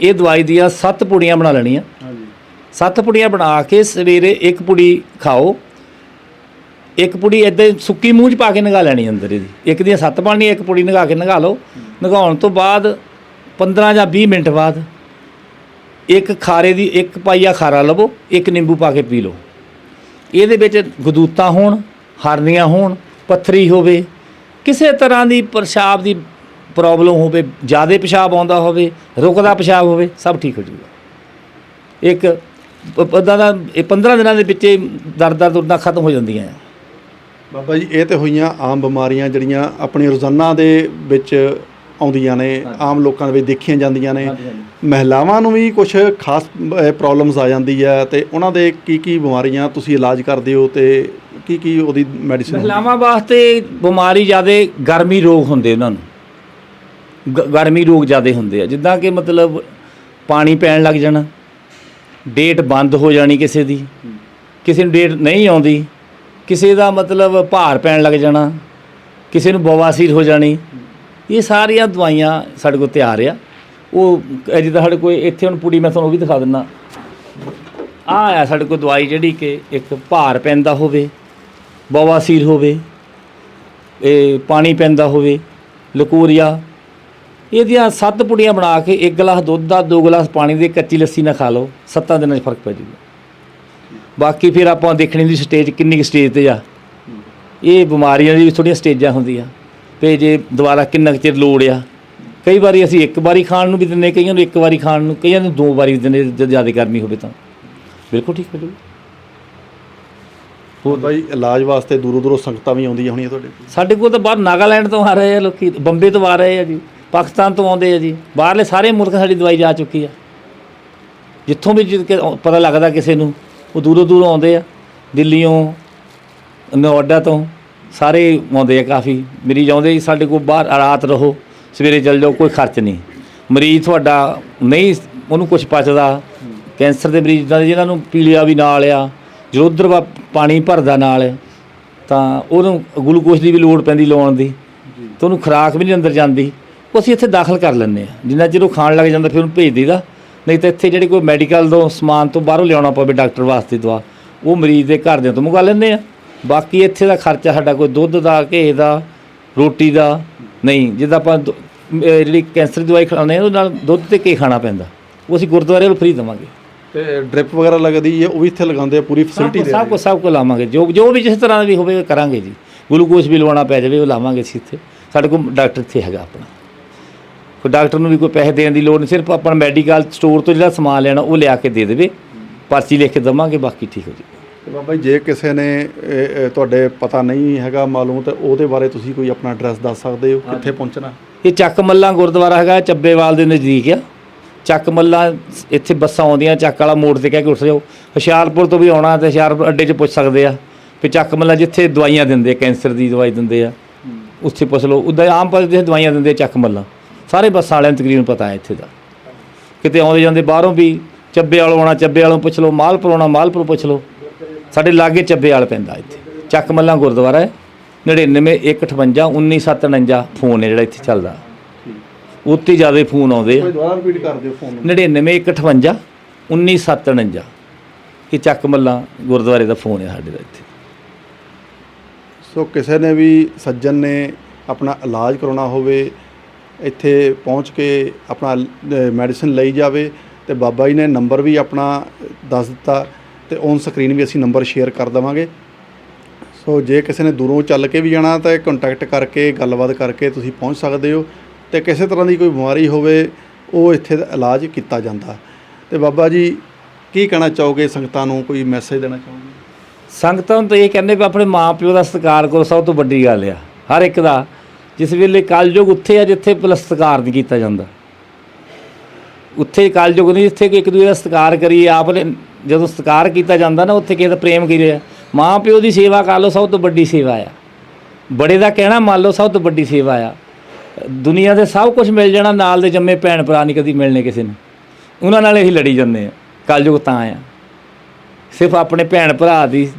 ਇਹ ਦਵਾਈ ਦੀਆਂ ਸੱਤ ਪੁੜੀਆਂ ਬਣਾ ਲੈਣੀਆਂ। ਹਾਂਜੀ। ਸੱਤ ਪੁੜੀਆਂ ਬਣਾ ਕੇ ਸਵੇਰੇ ਇੱਕ ਪੁੜੀ ਖਾਓ। ਇੱਕ ਪੁੜੀ ਇਦਾਂ ਸੁੱਕੀ ਮੂੰਹ 'ਚ ਪਾ ਕੇ ਨਗਾ ਲੈਣੀ ਅੰਦਰ ਇਹਦੀ। ਇੱਕ ਦੀਆਂ ਸੱਤ ਪਾਣੀ ਇੱਕ ਪੁੜੀ ਨਗਾ ਕੇ ਨਗਾ ਲਓ। ਨਗਾਉਣ ਤੋਂ ਬਾਅਦ 15 ਜਾਂ 20 ਮਿੰਟ ਬਾਅਦ ਇੱਕ ਖਾਰੇ ਦੀ ਇੱਕ ਪਾਈਆ ਖਾਰਾ ਲਵੋ ਇੱਕ ਨਿੰਬੂ ਪਾ ਕੇ ਪੀ ਲਓ। ਇਹਦੇ ਵਿੱਚ ਗਦੂਤਾਂ ਹੋਣ ਹਰਨੀਆਂ ਹੋਣ ਪੱਥਰੀ ਹੋਵੇ ਕਿਸੇ ਤਰ੍ਹਾਂ ਦੀ ਪਿਸ਼ਾਬ ਦੀ ਪ੍ਰੋਬਲਮ ਹੋਵੇ ਜ਼ਿਆਦਾ ਪਿਸ਼ਾਬ ਆਉਂਦਾ ਹੋਵੇ ਰੁਕਦਾ ਪਿਸ਼ਾਬ ਹੋਵੇ ਸਭ ਠੀਕ ਹੋ ਜਾਊਗਾ। ਇੱਕ ਪਦਾਂ ਦਾ ਇਹ 15 ਦਿਨਾਂ ਦੇ ਵਿੱਚ ਦਰਦ ਦਰਦ ਉਦਾਂ ਖਤਮ ਹੋ ਜਾਂਦੀਆਂ ਆ। ਬਾਬਾ ਜੀ ਇਹ ਤੇ ਹੋਈਆਂ ਆਮ ਬਿਮਾਰੀਆਂ ਜਿਹੜੀਆਂ ਆਪਣੀ ਰੋਜ਼ਾਨਾ ਦੇ ਵਿੱਚ ਆਉਂਦੀਆਂ ਨੇ ਆਮ ਲੋਕਾਂ ਦੇ ਵਿੱਚ ਦੇਖੀਆਂ ਜਾਂਦੀਆਂ ਨੇ। ਮਹਿਲਾਵਾਂ ਨੂੰ ਵੀ ਕੁਝ ਖਾਸ ਪ੍ਰੋਬਲਮਸ ਆ ਜਾਂਦੀ ਹੈ ਤੇ ਉਹਨਾਂ ਦੇ ਕੀ ਕੀ ਬਿਮਾਰੀਆਂ ਤੁਸੀਂ ਇਲਾਜ ਕਰਦੇ ਹੋ ਤੇ ਕੀ ਕੀ ਉਹਦੀ ਮੈਡੀਸਿਨ ਮਹਿਲਾਵਾਂ ਵਾਸਤੇ ਬਿਮਾਰੀ ਜ਼ਿਆਦਾ ਗਰਮੀ ਰੋਗ ਹੁੰਦੇ ਉਹਨਾਂ ਨੂੰ। ਗਰਮੀ ਰੋਗ ਜ਼ਿਆਦਾ ਹੁੰਦੇ ਆ। ਜਿੱਦਾਂ ਕਿ ਮਤਲਬ ਪਾਣੀ ਪੈਣ ਲੱਗ ਜਾਣਾ, ਡੇਟ ਬੰਦ ਹੋ ਜਾਣੀ ਕਿਸੇ ਦੀ, ਕਿਸੇ ਨੂੰ ਡੇਟ ਨਹੀਂ ਆਉਂਦੀ, ਕਿਸੇ ਦਾ ਮਤਲਬ ਭਾਰ ਪੈਣ ਲੱਗ ਜਾਣਾ, ਕਿਸੇ ਨੂੰ ਬਵਾਸੀਰ ਹੋ ਜਾਣੀ, ਇਹ ਸਾਰੀਆਂ ਦਵਾਈਆਂ ਸਾਡੇ ਕੋਲ ਤਿਆਰ ਆ। ਉਹ ਜਿੱਦਾਂ ਸਾਡੇ ਕੋਲ ਇੱਥੇ ਹੁਣ ਪੁੜੀ ਮੈਂ ਤੁਹਾਨੂੰ ਉਹ ਵੀ ਦਿਖਾ ਦਿੰਦਾ। ਆ ਆ ਸਾਡੇ ਕੋਲ ਦਵਾਈ ਜਿਹੜੀ ਕਿ ਇੱਕ ਭਾਰ ਪੈਂਦਾ ਹੋਵੇ, ਬਵਾਸੀਰ ਹੋਵੇ, ਇਹ ਪਾਣੀ ਪੈਂਦਾ ਹੋਵੇ, ਲਕੂਰੀਆ ਇਹਦੀਆਂ ਸੱਤ ਪੁੜੀਆਂ ਬਣਾ ਕੇ ਇੱਕ ਗਲਾਸ ਦੁੱਧ ਦਾ ਦੋ ਗਲਾਸ ਪਾਣੀ ਦੇ ਕੱਚੀ ਲੱਸੀ ਨਾਲ ਖਾ ਲਓ। ਸੱਤਾਂ ਦਿਨਾਂ 'ਚ ਫ਼ਰਕ ਪੈ ਜਾਊਗਾ ਬਾਕੀ ਫਿਰ ਆਪਾਂ ਦੇਖਣੀ ਦੀ ਸਟੇਜ ਕਿੰਨੀ ਕੁ ਸਟੇਜ ਤੇ ਆ। ਇਹ ਬਿਮਾਰੀਆਂ ਦੀ ਵੀ ਥੋੜ੍ਹੀਆਂ ਸਟੇਜਾਂ ਹੁੰਦੀਆਂ। ਤੇ ਜੇ ਦੁਬਾਰਾ ਕਿੰਨਾ ਚਿਰ ਲੋੜ ਆ। ਕਈ ਵਾਰੀ ਅਸੀਂ ਇੱਕ ਵਾਰੀ ਖਾਣ ਨੂੰ ਵੀ ਦਿੰਦੇ ਕਈਆਂ ਨੂੰ ਇੱਕ ਵਾਰੀ ਖਾਣ ਨੂੰ ਕਈਆਂ ਨੂੰ ਦੋ ਵਾਰੀ ਦਿੰਦੇ ਜਦ ਜ਼ਿਆਦਾ ਗਰਮੀ ਹੋਵੇ ਤਾਂ। ਬਿਲਕੁਲ ਠੀਕ ਹੋ ਜਾਊਗਾ ਹੋਰ? ਬਾਈ ਇਲਾਜ ਵਾਸਤੇ ਦੂਰੋਂ ਦੂਰੋਂ ਸੰਗਤਾਂ ਵੀ ਆਉਂਦੀਆਂ ਹੋਣੀਆਂ ਤੁਹਾਡੇ ਸਾਡੇ ਕੋਲ ਤਾਂ ਬਾਹਰ ਨਾਗਾਲੈਂਡ ਤੋਂ ਆ ਰਹੇ ਆ ਲੋਕੀ ਬੰਬੇ ਤੋਂ ਆ ਰਹੇ ਆ ਜੀ। ਪਾਕਿਸਤਾਨ ਤੋਂ ਆਉਂਦੇ ਆ ਜੀ। ਬਾਹਰਲੇ ਸਾਰੇ ਮੁਲਕ ਸਾਡੀ ਦਵਾਈ ਜਾ ਚੁੱਕੀ ਆ। ਜਿੱਥੋਂ ਵੀ ਜਿ- ਕਿ ਪਤਾ ਲੱਗਦਾ ਕਿਸੇ ਨੂੰ ਉਹ ਦੂਰੋਂ ਦੂਰੋਂ ਆਉਂਦੇ ਆ। ਦਿੱਲੀੋਂ ਨੋਇਡਾ ਤੋਂ ਸਾਰੇ ਆਉਂਦੇ ਆ ਕਾਫੀ। ਮਰੀਜ਼ ਆਉਂਦੇ ਜੀ ਸਾਡੇ ਕੋਲ ਬਾਹਰ ਰਾਤ ਰਹੋ ਸਵੇਰੇ ਚੱਲ ਜਾਓ ਕੋਈ ਖਰਚ ਨਹੀਂ। ਮਰੀਜ਼ ਤੁਹਾਡਾ ਨਹੀਂ ਉਹਨੂੰ ਕੁਝ ਪਚਦਾ। ਕੈਂਸਰ ਦੇ ਮਰੀਜ਼ ਦਾ ਜਿਹਨਾਂ ਨੂੰ ਪੀਲੀਆ ਵੀ ਨਾਲ ਆ ਜਦੋਂ ਉੱਧਰ ਵਾ ਪਾਣੀ ਭਰਦਾ ਨਾਲ ਤਾਂ ਉਹਨੂੰ ਗਲੂਕੋਜ਼ ਦੀ ਵੀ ਲੋੜ ਪੈਂਦੀ ਲਾਉਣ ਦੀ। ਤੇ ਉਹਨੂੰ ਖੁਰਾਕ ਵੀ ਨਹੀਂ ਅੰਦਰ ਜਾਂਦੀ। ਉਹ ਅਸੀਂ ਇੱਥੇ ਦਾਖਲ ਕਰ ਲੈਂਦੇ ਆ ਜਿੰਨਾ ਚਿਰ ਉਹ ਖਾਣ ਲੱਗ ਜਾਂਦਾ ਫਿਰ ਉਹਨੂੰ ਭੇਜ ਦਈਦਾ। ਨਹੀਂ ਤਾਂ ਇੱਥੇ ਜਿਹੜੀ ਕੋਈ ਮੈਡੀਕਲ ਤੋਂ ਸਮਾਨ ਤੋਂ ਬਾਹਰੋਂ ਲਿਆਉਣਾ ਪਵੇ ਡਾਕਟਰ ਵਾਸਤੇ ਦਵਾ ਉਹ ਮਰੀਜ਼ ਦੇ ਘਰਦਿਆਂ ਤੋਂ ਮੰਗਾ ਲੈਂਦੇ ਆ। ਬਾਕੀ ਇੱਥੇ ਦਾ ਖਰਚਾ ਸਾਡਾ ਕੋਈ ਦੁੱਧ ਦਾ ਘੇ ਦਾ ਰੋਟੀ ਦਾ ਨਹੀਂ। ਜਿੱਦਾਂ ਆਪਾਂ ਦੁ- ਜਿਹੜੀ ਕੈਂਸਰ ਦੀ ਦਵਾਈ ਖਾਣੇ ਉਹਦੇ ਨਾਲ ਦੁੱਧ ਤੇ ਘੇ ਖਾਣਾ ਪੈਂਦਾ। ਉਹ ਅਸੀਂ ਗੁਰਦੁਆਰੇ ਵੱਲ ਫ੍ਰੀ ਦੇਵਾਂਗੇ। ਤੇ ਡ੍ਰਿਪ ਵਗੈਰਾ ਲੱਗਦੀ ਹੈ ਉਹ ਵੀ ਇੱਥੇ ਲਗਾਉਂਦੇ ਆ ਪੂਰੀ ਫੈਸਿਲਿਟੀ ਦੇ ਸਭ ਕੁਛ ਸਭ ਕੁਛ ਲਾਵਾਂਗੇ। ਜੋ ਜੋ ਵੀ ਜਿਸ ਤਰ੍ਹਾਂ ਦਾ ਵੀ ਹੋਵੇ ਕਰਾਂਗੇ ਜੀ। ਗਲੂਕੋਜ਼ ਵੀ ਲਵਾਉਣਾ ਪੈ ਜਾਵੇ ਉਹ ਲਾਵਾਂਗੇ ਅਸੀਂ ਇੱਥੇ। ਸਾਡੇ ਕੋਲ ਡਾਕਟਰ ਇੱਥੇ ਹੈਗਾ ਆਪਣਾ। ਕੋਈ ਡਾਕਟਰ ਨੂੰ ਵੀ ਕੋਈ ਪੈਸੇ ਦੇਣ ਦੀ ਲੋੜ ਨਹੀਂ ਸਿਰਫ ਆਪਣਾ ਮੈਡੀਕਲ ਸਟੋਰ ਤੋਂ ਜਿਹੜਾ ਸਮਾਨ ਲੈਣਾ ਉਹ ਲਿਆ ਕੇ ਦੇ ਦੇਵੇ। ਪਰਚੀ ਲਿਖ ਕੇ ਦਵਾਂਗੇ ਬਾਕੀ ਠੀਕ ਹੋ ਜੀ ਤੇ ਬਾਬਾ ਜੀ ਜੇ ਕਿਸੇ ਨੇ ਇਹ- ਇਹ ਤੁਹਾਡੇ ਪਤਾ ਨਹੀਂ ਹੈਗਾ ਮਾਲੂਮ ਤੇ ਉਹਦੇ ਬਾਰੇ ਤੁਸੀਂ ਕੋਈ ਆਪਣਾ ਐਡਰੈਸ ਦੱਸ ਸਕਦੇ ਹੋ ਕਿੱਥੇ ਪਹੁੰਚਣਾ? ਇਹ ਚੱਕ ਮੱਲਾ ਗੁਰਦੁਆਰਾ ਹੈਗਾ ਚੱਬੇਵਾਲ ਦੇ ਨਜ਼ਦੀਕ ਆ। ਚੱਕ ਮੱਲਾ ਇੱਥੇ ਬੱਸਾਂ ਆਉਂਦੀਆਂ ਚੱਕ ਵਾਲਾ ਮੋੜ ਤੇ ਕਹਿ ਕੇ ਉੱਠ ਜਾਓ। ਹੁਸ਼ਿਆਰਪੁਰ ਤੋਂ ਵੀ ਆਉਣਾ ਤੇ ਹੁਸ਼ਿਆਰਪੁਰ ਅੱਡੇ 'ਚ ਪੁੱਛ ਸਕਦੇ ਆ। ਵੀ ਚੱਕ ਮੱਲਾ ਜਿੱਥੇ ਦਵਾਈਆਂ ਦਿੰਦੇ ਆ ਕੈਂਸਰ ਦੀ ਦਵਾਈ ਦਿੰਦੇ ਆ ਉੱਥੇ ਪੁੱਛ ਲਓ। ਉੱਦਾਂ ਆਮ ਪਰ ਜਿੱਥੇ ਦਵਾਈਆਂ ਦਿੰਦੇ ਆ ਚੱਕ ਮੱਲਾ। ਸਾਰੇ ਬੱਸਾਂ ਵਾਲਿਆਂ ਨੂੰ ਤਕਰੀਬਨ ਪਤਾ ਹੈ ਇੱਥੇ ਦਾ। ਕਿਤੇ ਆਉਂਦੇ ਜਾਂਦੇ ਬਾਹਰੋਂ ਵੀ ਚੱਬੇ ਵਾਲੋਂ ਆਉਣਾ ਚੱਬੇ ਵਾਲੋਂ ਪੁੱਛ ਲਓ ਮਾਲਪੁਰ ਆਉਣਾ ਮਾਲਪੁਰ ਪੁੱਛ ਲਓ। ਸਾਡੇ ਲਾਗੇ ਚੱਬੇ ਵਾਲ ਪੈਂਦਾ ਇੱਥੇ। ਚੱਕ ਮੱਲਾ ਗੁਰਦੁਆਰਾ ਹੈ 99 158 1957 ਫੋਨ ਹੈ ਜਿਹੜਾ ਇੱਥੇ ਚੱਲਦਾ। ਉੱਤੇ ਜ਼ਿਆਦਾ ਫੋਨ ਆਉਂਦੇ ਆ। ਕੋਈ ਦੁਬਾਰਾ ਰਿਪੀਟ ਕਰ ਦਿਓ ਫੋਨ 99 158 1957 ਇਹ ਚੱਕ ਮੱਲਾ ਗੁਰਦੁਆਰੇ ਦਾ ਫੋਨ ਹੈ ਸਾਡੇ ਦਾ ਇੱਥੇ। ਸੋ ਕਿਸੇ ਨੇ ਵੀ ਸੱਜਣ ਨੇ ਆਪਣਾ ਇਲਾਜ ਕਰਾਉਣਾ ਹੋਵੇ ਇੱਥੇ ਪਹੁੰਚ ਕੇ ਆਪਣਾ ਮੈਡੀਸਨ ਲਈ ਜਾਵੇ ਤੇ ਬਾਬਾ ਜੀ ਨੇ ਨੰਬਰ ਵੀ ਆਪਣਾ ਦੱਸ ਦਿੱਤਾ ਤੇ ਔਨ ਸਕਰੀਨ ਵੀ ਅਸੀਂ ਨੰਬਰ ਸ਼ੇਅਰ ਕਰ ਦੇਵਾਂਗੇ। ਸੋ ਜੇ ਕਿਸੇ ਨੇ ਦੂਰੋਂ ਚੱਲ ਕੇ ਵੀ ਜਾਣਾ ਤਾਂ ਕੰਟੈਕਟ ਕਰਕੇ, ਗੱਲਬਾਤ ਕਰਕੇ ਤੁਸੀਂ ਪਹੁੰਚ ਸਕਦੇ ਹੋ ਤੇ ਕਿਸੇ ਤਰ੍ਹਾਂ ਦੀ ਕੋਈ ਬਿਮਾਰੀ ਹੋਵੇ, ਉਹ ਇੱਥੇ ਦਾ ਇਲਾਜ ਕੀਤਾ ਜਾਂਦਾ। ਤੇ ਬਾਬਾ ਜੀ, ਕੀ ਕਹਿਣਾ ਚਾਹੋਗੇ ਸੰਗਤਾਂ ਨੂੰ? ਕੋਈ ਮੈਸੇਜ ਦੇਣਾ ਚਾਹੋਗੇ? ਸੰਗਤਾਂ ਨੂੰ ਤਾਂ ਇਹ ਕਹਿੰਦੇ ਵੀ ਆਪਣੇ ਮਾਪਿਓ ਦਾ ਸਤਿਕਾਰ ਕਰੋ, ਸਭ ਤੋਂ ਵੱਡੀ ਗੱਲ ਆ, ਹਰ ਇੱਕ ਦਾ। ਜਿਸ ਵੇਲੇ ਕਲਯੁਗ ਉੱਥੇ ਆ ਜਿੱਥੇ ਪਹਿਲਾਂ ਸਤਿਕਾਰ ਨਹੀਂ ਕੀਤਾ ਜਾਂਦਾ। ਉੱਥੇ ਕਲਯੁਗ ਨਹੀਂ, ਜਿੱਥੇ ਕਿ ਇੱਕ ਦੂਜੇ ਦਾ ਸਤਿਕਾਰ ਕਰੀਏ, ਆਪ ਨੇ ਜਦੋਂ ਸਤਿਕਾਰ ਕੀਤਾ ਜਾਂਦਾ ਨਾ, ਉੱਥੇ ਕਿਸੇ ਦਾ ਪ੍ਰੇਮ ਕਰੀਏ। ਮਾਂ ਪਿਓ ਦੀ ਸੇਵਾ ਕਰ ਲਓ, ਸਭ ਤੋਂ ਵੱਡੀ ਸੇਵਾ ਆ। ਬੜੇ ਦਾ ਕਹਿਣਾ ਮੰਨ ਲਓ, ਸਭ ਤੋਂ ਵੱਡੀ ਸੇਵਾ ਆ। ਦੁਨੀਆ ਦੇ ਸਭ ਕੁਝ ਮਿਲ ਜਾਣਾ, ਨਾਲ ਦੇ ਜੰਮੇ ਭੈਣ ਭਰਾ ਨਹੀਂ ਕਦੀ ਮਿਲਣੇ ਕਿਸੇ ਨੂੰ। ਉਹਨਾਂ ਨਾਲ ਇਹੀ ਲੜੀ ਜਾਂਦੇ ਆ। ਕਲਯੁਗ ਤਾਂ ਆ। ਸਿਰਫ ਆਪਣੇ ਭੈਣ ਭਰਾ ਦੀ,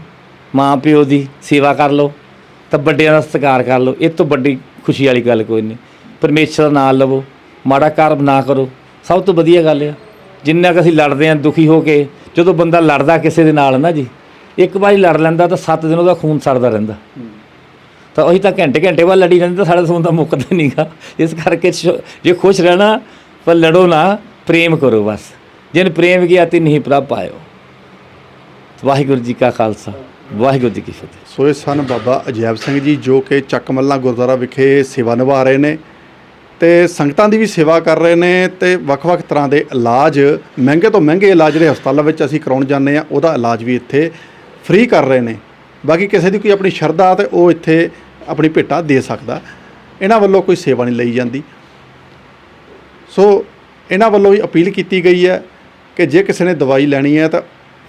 ਮਾਂ ਪਿਓ ਦੀ ਸੇਵਾ ਕਰ ਲਓ, ਤਾਂ ਵੱਡਿਆਂ ਦਾ ਸਤਿਕਾਰ ਕਰ ਲਓ। ਇਹ ਤੋਂ ਵੱਡੀ ਖੁਸ਼ੀ ਵਾਲੀ ਗੱਲ ਕੋਈ ਨਹੀਂ। ਪਰਮੇਸ਼ਰ ਦਾ ਨਾਮ ਲਵੋ ਮਾੜਾ ਕਰਮ ਨਾ ਕਰੋ। ਸਭ ਤੋਂ ਵਧੀਆ ਗੱਲ ਆ ਜਿੰਨਾ ਕੁ ਅਸੀਂ ਲੜਦੇ ਆਂ ਦੁਖੀ ਹੋ ਕੇ ਜਦੋਂ ਬੰਦਾ ਲੜਦਾ ਕਿਸੇ ਦੇ ਨਾਲ ਨਾ ਜੀ ਇੱਕ ਵਾਰੀ ਲੜ ਲੈਂਦਾ ਤਾਂ 7 ਦਿਨ ਉਹਦਾ ਖੂਨ ਸੜਦਾ ਰਹਿੰਦਾ। ਤਾਂ ਉਹੀ ਤਾਂ ਘੰਟੇ ਘੰਟੇ ਬਾਅਦ ਲੜੀ ਜਾਂਦੇ ਤਾਂ ਸਾਡਾ ਖੂਨ ਤਾਂ ਮੁੱਕਦਾ ਨਹੀਂਗਾ। ਇਸ ਕਰਕੇ ਜੇ ਖੁਸ਼ ਰਹਿਣਾ ਪਰ ਲੜੋ ਨਾ ਪ੍ਰੇਮ ਕਰੋ ਬਸ। ਜਿਨ ਪ੍ਰੇਮ ਕੀਆ ਤਿਨ ਹੀ ਪ੍ਰਭ ਪਾਇਓ। ਵਾਹਿਗੁਰੂ ਜੀ ਕਾ ਖਾਲਸਾ। ਵਾਹਿਗੁਰੂ ਜੀ ਕੀ ਫਤਿਹ। ਸੋ ਇਹ ਸਨ ਬਾਬਾ ਅਜੈਬ ਸਿੰਘ ਜੀ ਜੋ ਕਿ ਚੱਕਮੱਲਾ ਗੁਰਦੁਆਰਾ ਵਿਖੇ ਸੇਵਾ ਨਿਭਾ ਰਹੇ ਨੇ ਤੇ ਸੰਗਤਾਂ ਦੀ ਵੀ ਸੇਵਾ ਕਰ ਰਹੇ ਨੇ ਤੇ ਵੱਖ-ਵੱਖ ਤਰ੍ਹਾਂ ਦੇ ਇਲਾਜ, ਮਹਿੰਗੇ ਤੋਂ ਮਹਿੰਗੇ ਇਲਾਜ ਜਿਹੜੇ ਹਸਪਤਾਲਾਂ ਵਿੱਚ ਅਸੀਂ ਕਰਾਉਣ ਜਾਂਦੇ ਆ ਉਹਦਾ ਇਲਾਜ ਵੀ ਇੱਥੇ ਫ੍ਰੀ ਕਰ ਰਹੇ ਨੇ। ਬਾਕੀ ਕਿਸੇ ਦੀ ਕੋਈ ਆਪਣੀ ਸ਼ਰਧਾ ਤੇ ਉਹ ਇੱਥੇ ਆਪਣੀ ਭੇਟਾ ਦੇ ਸਕਦਾ। ਇਹਨਾਂ ਵੱਲੋਂ ਕੋਈ ਸੇਵਾ ਨਹੀਂ ਲਈ ਜਾਂਦੀ। ਸੋ ਇਹਨਾਂ ਵੱਲੋਂ ਵੀ ਅਪੀਲ ਕੀਤੀ ਗਈ ਹੈ ਕਿ ਜੇ ਕਿਸੇ ਨੇ ਦਵਾਈ ਲੈਣੀ ਹੈ ਤਾਂ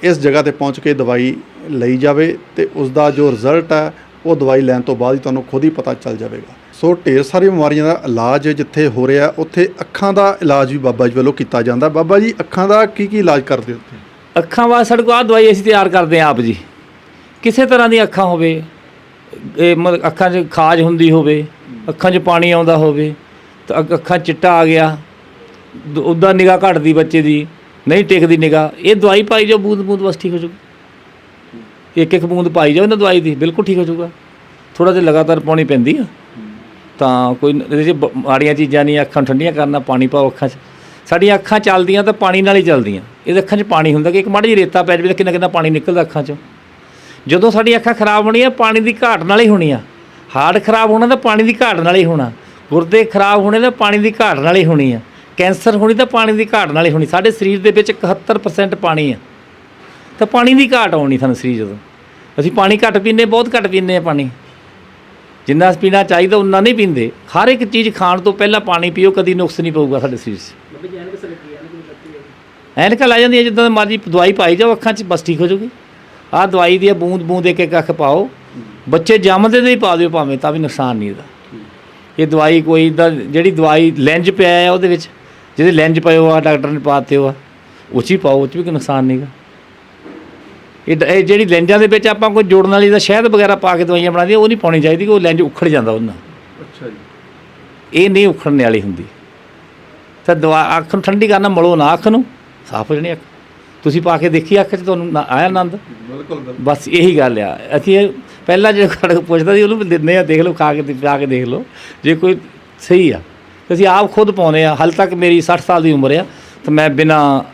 ਇਸ ਜਗ੍ਹਾ ਤੇ ਪਹੁੰਚ ਕੇ ਦਵਾਈ ਲਈ ਜਾਵੇ ਤੇ ਉਸ ਦਾ ਜੋ ਰਿਜ਼ਲਟ ਹੈ, ਉਹ ਦਵਾਈ ਲੈਣ ਤੋਂ ਬਾਅਦ ਹੀ ਤੁਹਾਨੂੰ ਖੁਦ ਹੀ ਪਤਾ ਚੱਲ ਜਾਵੇਗਾ। ਸੋ ਢੇਰ ਸਾਰੀ ਬਿਮਾਰੀਆਂ ਦਾ ਇਲਾਜ ਜਿੱਥੇ ਹੋ ਰਿਹਾ ਉੱਥੇ ਅੱਖਾਂ ਦਾ ਇਲਾਜ ਵੀ ਬਾਬਾ ਜੀ ਵੱਲੋਂ ਕੀਤਾ ਜਾਂਦਾ। ਬਾਬਾ ਜੀ, ਅੱਖਾਂ ਦਾ ਕੀ ਕੀ ਇਲਾਜ ਕਰਦੇ ਹੋ ਉੱਥੇ ਅੱਖਾਂ ਵਾਸਤੇ ਸਾਡੇ ਕੋਲ ਆਹ ਦਵਾਈ ਅਸੀਂ ਤਿਆਰ ਕਰਦੇ ਹਾਂ ਆਪ ਜੀ। ਕਿਸੇ ਤਰ੍ਹਾਂ ਦੀ ਅੱਖਾਂ ਹੋਵੇ, ਇਹ ਮਤਲਬ ਅੱਖਾਂ 'ਚ ਖਾਜ ਹੁੰਦੀ ਹੋਵੇ, ਅੱਖਾਂ 'ਚ ਪਾਣੀ ਆਉਂਦਾ ਹੋਵੇ, ਤਾਂ ਅੱਖਾਂ ਚਿੱਟਾ ਆ ਗਿਆ ਉਹਦਾ ਨਿਗਾਹ ਘਟਦੀ ਬੱਚੇ ਦੀ, ਨਹੀਂ ਟਿਕਦੀ ਨਿਗਾਹ, ਇਹ ਦਵਾਈ ਪਾਈ ਜਾਓ ਬੂੰਦ ਬੂੰਦ ਬਸ ਠੀਕ ਹੋ ਜਾਊਗੀ। ਇੱਕ ਇੱਕ ਬੂੰਦ ਪਾਈ ਜਾਓ ਨਾ ਦਵਾਈ ਦੀ, ਬਿਲਕੁਲ ਠੀਕ ਹੋ ਜਾਊਗਾ। ਥੋੜਾ ਜਿਹਾ ਲਗਾਤਾਰ ਪਾਉਣੀ ਪੈਂਦੀ ਆ। ਤਾਂ ਕੋਈ ਇਹਦੇ 'ਚ ਬ- ਮਾੜੀਆਂ ਚੀਜ਼ਾਂ ਨਹੀਂ, ਅੱਖਾਂ ਠੰਡੀਆਂ ਕਰਨਾ, ਪਾਣੀ ਪਾਓ ਅੱਖਾਂ 'ਚ। ਸਾਡੀਆਂ ਅੱਖਾਂ ਚੱਲਦੀਆਂ ਤਾਂ ਪਾਣੀ ਨਾਲ ਹੀ ਚੱਲਦੀਆਂ। ਇਹਦੇ ਅੱਖਾਂ 'ਚ ਪਾਣੀ ਹੁੰਦਾ ਕਿ ਇੱਕ ਮਾੜੀ ਜਿਹੀ ਰੇਤਾ ਪੈ ਜਾਵੇ ਤਾਂ ਕਿੰਨਾ ਕਿੰਨਾ ਪਾਣੀ ਨਿਕਲਦਾ ਅੱਖਾਂ 'ਚੋਂ। ਜਦੋਂ ਸਾਡੀ ਅੱਖਾਂ ਖਰਾਬ ਹੋਣੀਆਂ, ਪਾਣੀ ਦੀ ਘਾਟ ਨਾਲ ਹੀ ਹੋਣੀਆਂ। ਹਾਰਟ ਖਰਾਬ ਹੋਣਾ ਤਾਂ ਪਾਣੀ ਦੀ ਘਾਟ ਨਾਲ ਹੀ ਹੋਣਾ। ਗੁਰਦੇ ਖਰਾਬ ਹੋਣੇ ਤਾਂ ਪਾਣੀ ਦੀ ਘਾਟ ਨਾਲ ਹੀ ਹੋਣੀ ਆ। ਕੈਂਸਰ ਹੋਣੀ ਤਾਂ ਪਾਣੀ ਦੀ ਘਾਟ ਨਾਲ ਹੀ ਹੋਣੀ। ਸਾਡੇ ਸਰੀਰ ਦੇ ਵਿੱਚ 71% ਪਾਣੀ ਆ। ਤਾਂ ਪਾਣੀ ਦੀ ਘਾਟ ਆਉਣੀ ਸਾਨੂੰ ਸਰੀਰ ਜਦੋਂ। ਅਸੀਂ ਪਾਣੀ ਘੱਟ ਪੀਂਦੇ ਬਹੁਤ ਘੱਟ ਪੀਂਦੇ ਆ ਪਾਣੀ। ਜਿੰਨਾ ਪੀਣਾ ਚਾਹੀਦਾ ਉਨਾ ਨਹੀਂ ਪੀਂਦੇ। ਹਰ ਇੱਕ ਚੀਜ਼ ਖਾਣ ਤੋਂ ਪਹਿਲਾਂ ਪਾਣੀ ਪੀਓ ਕਦੀ ਨੁਕਸ ਨਹੀਂ ਪਊਗਾ ਸਾਡੇ ਸਰੀਰ 'ਚ। ਐਨਕਾਂ ਲੱਗ ਜਾਂਦੀਆਂ ਜਿੱਦਾਂ ਮਰਜ਼ੀ ਦਵਾਈ ਪਾਈ ਜਾਓ ਅੱਖਾਂ 'ਚ ਬਸ ਠੀਕ ਹੋ ਜਾਊਗੀ। ਆਹ ਦਵਾਈ ਦੀ ਬੂੰਦ ਬੂੰਦ ਇੱਕ ਇੱਕ ਅੱਖ ਪਾਓ। ਬੱਚੇ ਜੰਮਦੇ ਦੇ ਹੀ ਪਾ ਦਿਓ ਭਾਵੇਂ ਤਾਂ ਵੀ ਨੁਕਸਾਨ ਨਹੀਂ ਇਹਦਾ। ਇਹ ਦਵਾਈ ਕੋਈ ਦਾ ਜਿਹੜੀ ਦਵਾਈ ਲੈਂਜ ਪਿਆ ਆ ਉਹਦੇ ਵਿੱਚ ਜਿਹਦੇ ਲੈਂਜ ਪਏ ਆ ਡਾਕਟਰ ਨੇ ਪਾਤੇ ਹੋ ਆ ਉਹ 'ਚ ਹੀ ਪਾਓ ਉਹ 'ਚ ਵੀ ਕੋਈ ਨੁਕਸਾਨ ਨਹੀਂਗਾ ਇਹ ਜਿਹੜੀ ਲੈਂਜਾਂ ਦੇ ਵਿੱਚ ਆਪਾਂ ਕੋਈ ਜੋੜਨ ਵਾਲੀ ਦਾ ਸ਼ਹਿਦ ਵਗੈਰਾ ਪਾ ਕੇ ਦਵਾਈਆਂ ਬਣਾਉਂਦੇ ਉਹ ਨਹੀਂ ਪਾਉਣੀ ਚਾਹੀਦੀ ਕਿ ਉਹ ਲੈਂਜ ਉਖੜ ਜਾਂਦਾ ਉਹਨਾਂ। ਅੱਛਾ ਜੀ। ਇਹ ਨਹੀਂ ਉਖੜਨ ਵਾਲੀ ਹੁੰਦੀ। ਤਾਂ ਦਵਾ ਅੱਖ ਨੂੰ ਠੰਡੀ ਕਰਨਾ ਮਲੋ ਨਾ ਅੱਖ ਨੂੰ ਸਾਫ਼ ਹੋ ਜਾਣੀ ਅੱਖ। ਤੁਸੀਂ ਪਾ ਕੇ ਦੇਖੀ ਅੱਖ 'ਚ ਤੁਹਾਨੂੰ ਆਇਆ ਆਨੰਦ? ਬਿਲਕੁਲ ਬਸ ਇਹੀ ਗੱਲ ਆ। ਅਸੀਂ ਪਹਿਲਾਂ ਜੇ ਖੜ ਪੁੱਛਦਾ ਸੀ ਉਹਨੂੰ ਵੀ ਦਿੰਦੇ ਆ ਦੇਖ ਲਓ ਖਾ ਕੇ ਪਾ ਕੇ ਦੇਖ ਲਓ। ਜੇ ਕੋਈ ਸਹੀ ਆ। ਅਸੀਂ ਆਪ ਖੁਦ ਪਾਉਂਦੇ ਆ। ਹਾਲ ਤੱਕ ਮੇਰੀ 60 ਸਾਲ ਦੀ ਉਮਰ ਆ। ਤਾਂ ਮੈਂ ਬਿਨਾ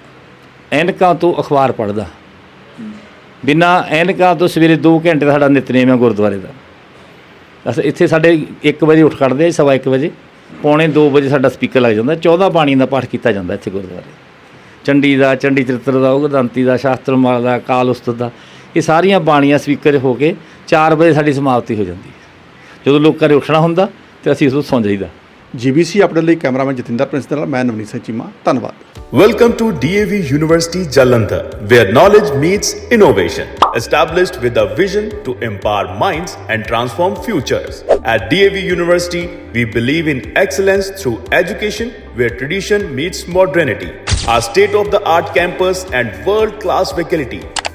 ਐਨਕਾਂ ਤੋਂ ਅਖਬਾਰ ਪੜ੍ਹਦਾ। ਬਿਨਾ ਐਨਕਾਂ ਤੋਂ ਸਵੇਰੇ 2 ਘੰਟੇ ਦਾ ਸਾਡਾ ਨਿਤਨੇਮ ਹੈ ਗੁਰਦੁਆਰੇ ਦਾ। ਅਸੀਂ ਇੱਥੇ ਸਾਡੇ 1 ਵਜੇ ਉੱਠ ਖੜਦੇ ਆ ਸਵਾ 1 ਵਜੇ। ਪੌਣੇ 2 ਵਜੇ ਸਾਡਾ ਸਪੀਕਰ ਲੱਗ ਜਾਂਦਾ 14 ਬਾਣੀ ਦਾ ਪਾਠ ਕੀਤਾ ਜਾਂਦਾ ਇੱਥੇ ਗੁਰਦੁਆਰੇ। ਚੰਡੀ ਦਾ, ਚੰਡੀ ਚਰਿੱਤਰ ਦਾ ਉਗਦੰਤੀ ਦਾ, ਸ਼ਾਸਤਰ ਮਾਲ ਦਾ, ਕਾਲ ਉਸਤਤ ਦਾ, ਇਹ ਸਾਰੀਆਂ ਬਾਣੀਆਂ ਸਪੀਕਰ ਹੋ ਕੇ 4 ਵਜੇ ਸਾਡੀ ਸਮਾਪਤੀ ਹੋ ਜਾਂਦੀ ਹੈ। ਜਦੋਂ ਲੋਕਾਂ ਨੇ ਉੱਠਣਾ ਹੁੰਦਾ ਤੇ ਅਸੀਂ ਉਸ ਨੂੰ ਸੌਂ ਜਾਈਦਾ। ਜੀਬੀਸੀ ਆਪਣੇ ਲਈ ਕੈਮਰਾਮੈਨ ਜਤਿੰਦਰ ਪ੍ਰਿੰਸ ਦੇ ਨਾਲ ਮੈਂ ਨਵਨੀਤ ਸਿੰਘ ਚੀਮਾ ਧੰਨਵਾਦ Welcome to DAV University Jalandhar, where knowledge meets innovation. Established with a vision to empower minds and transform futures. At DAV University, we believe in excellence through education where tradition meets modernity. Our state of the art campus and world class faculty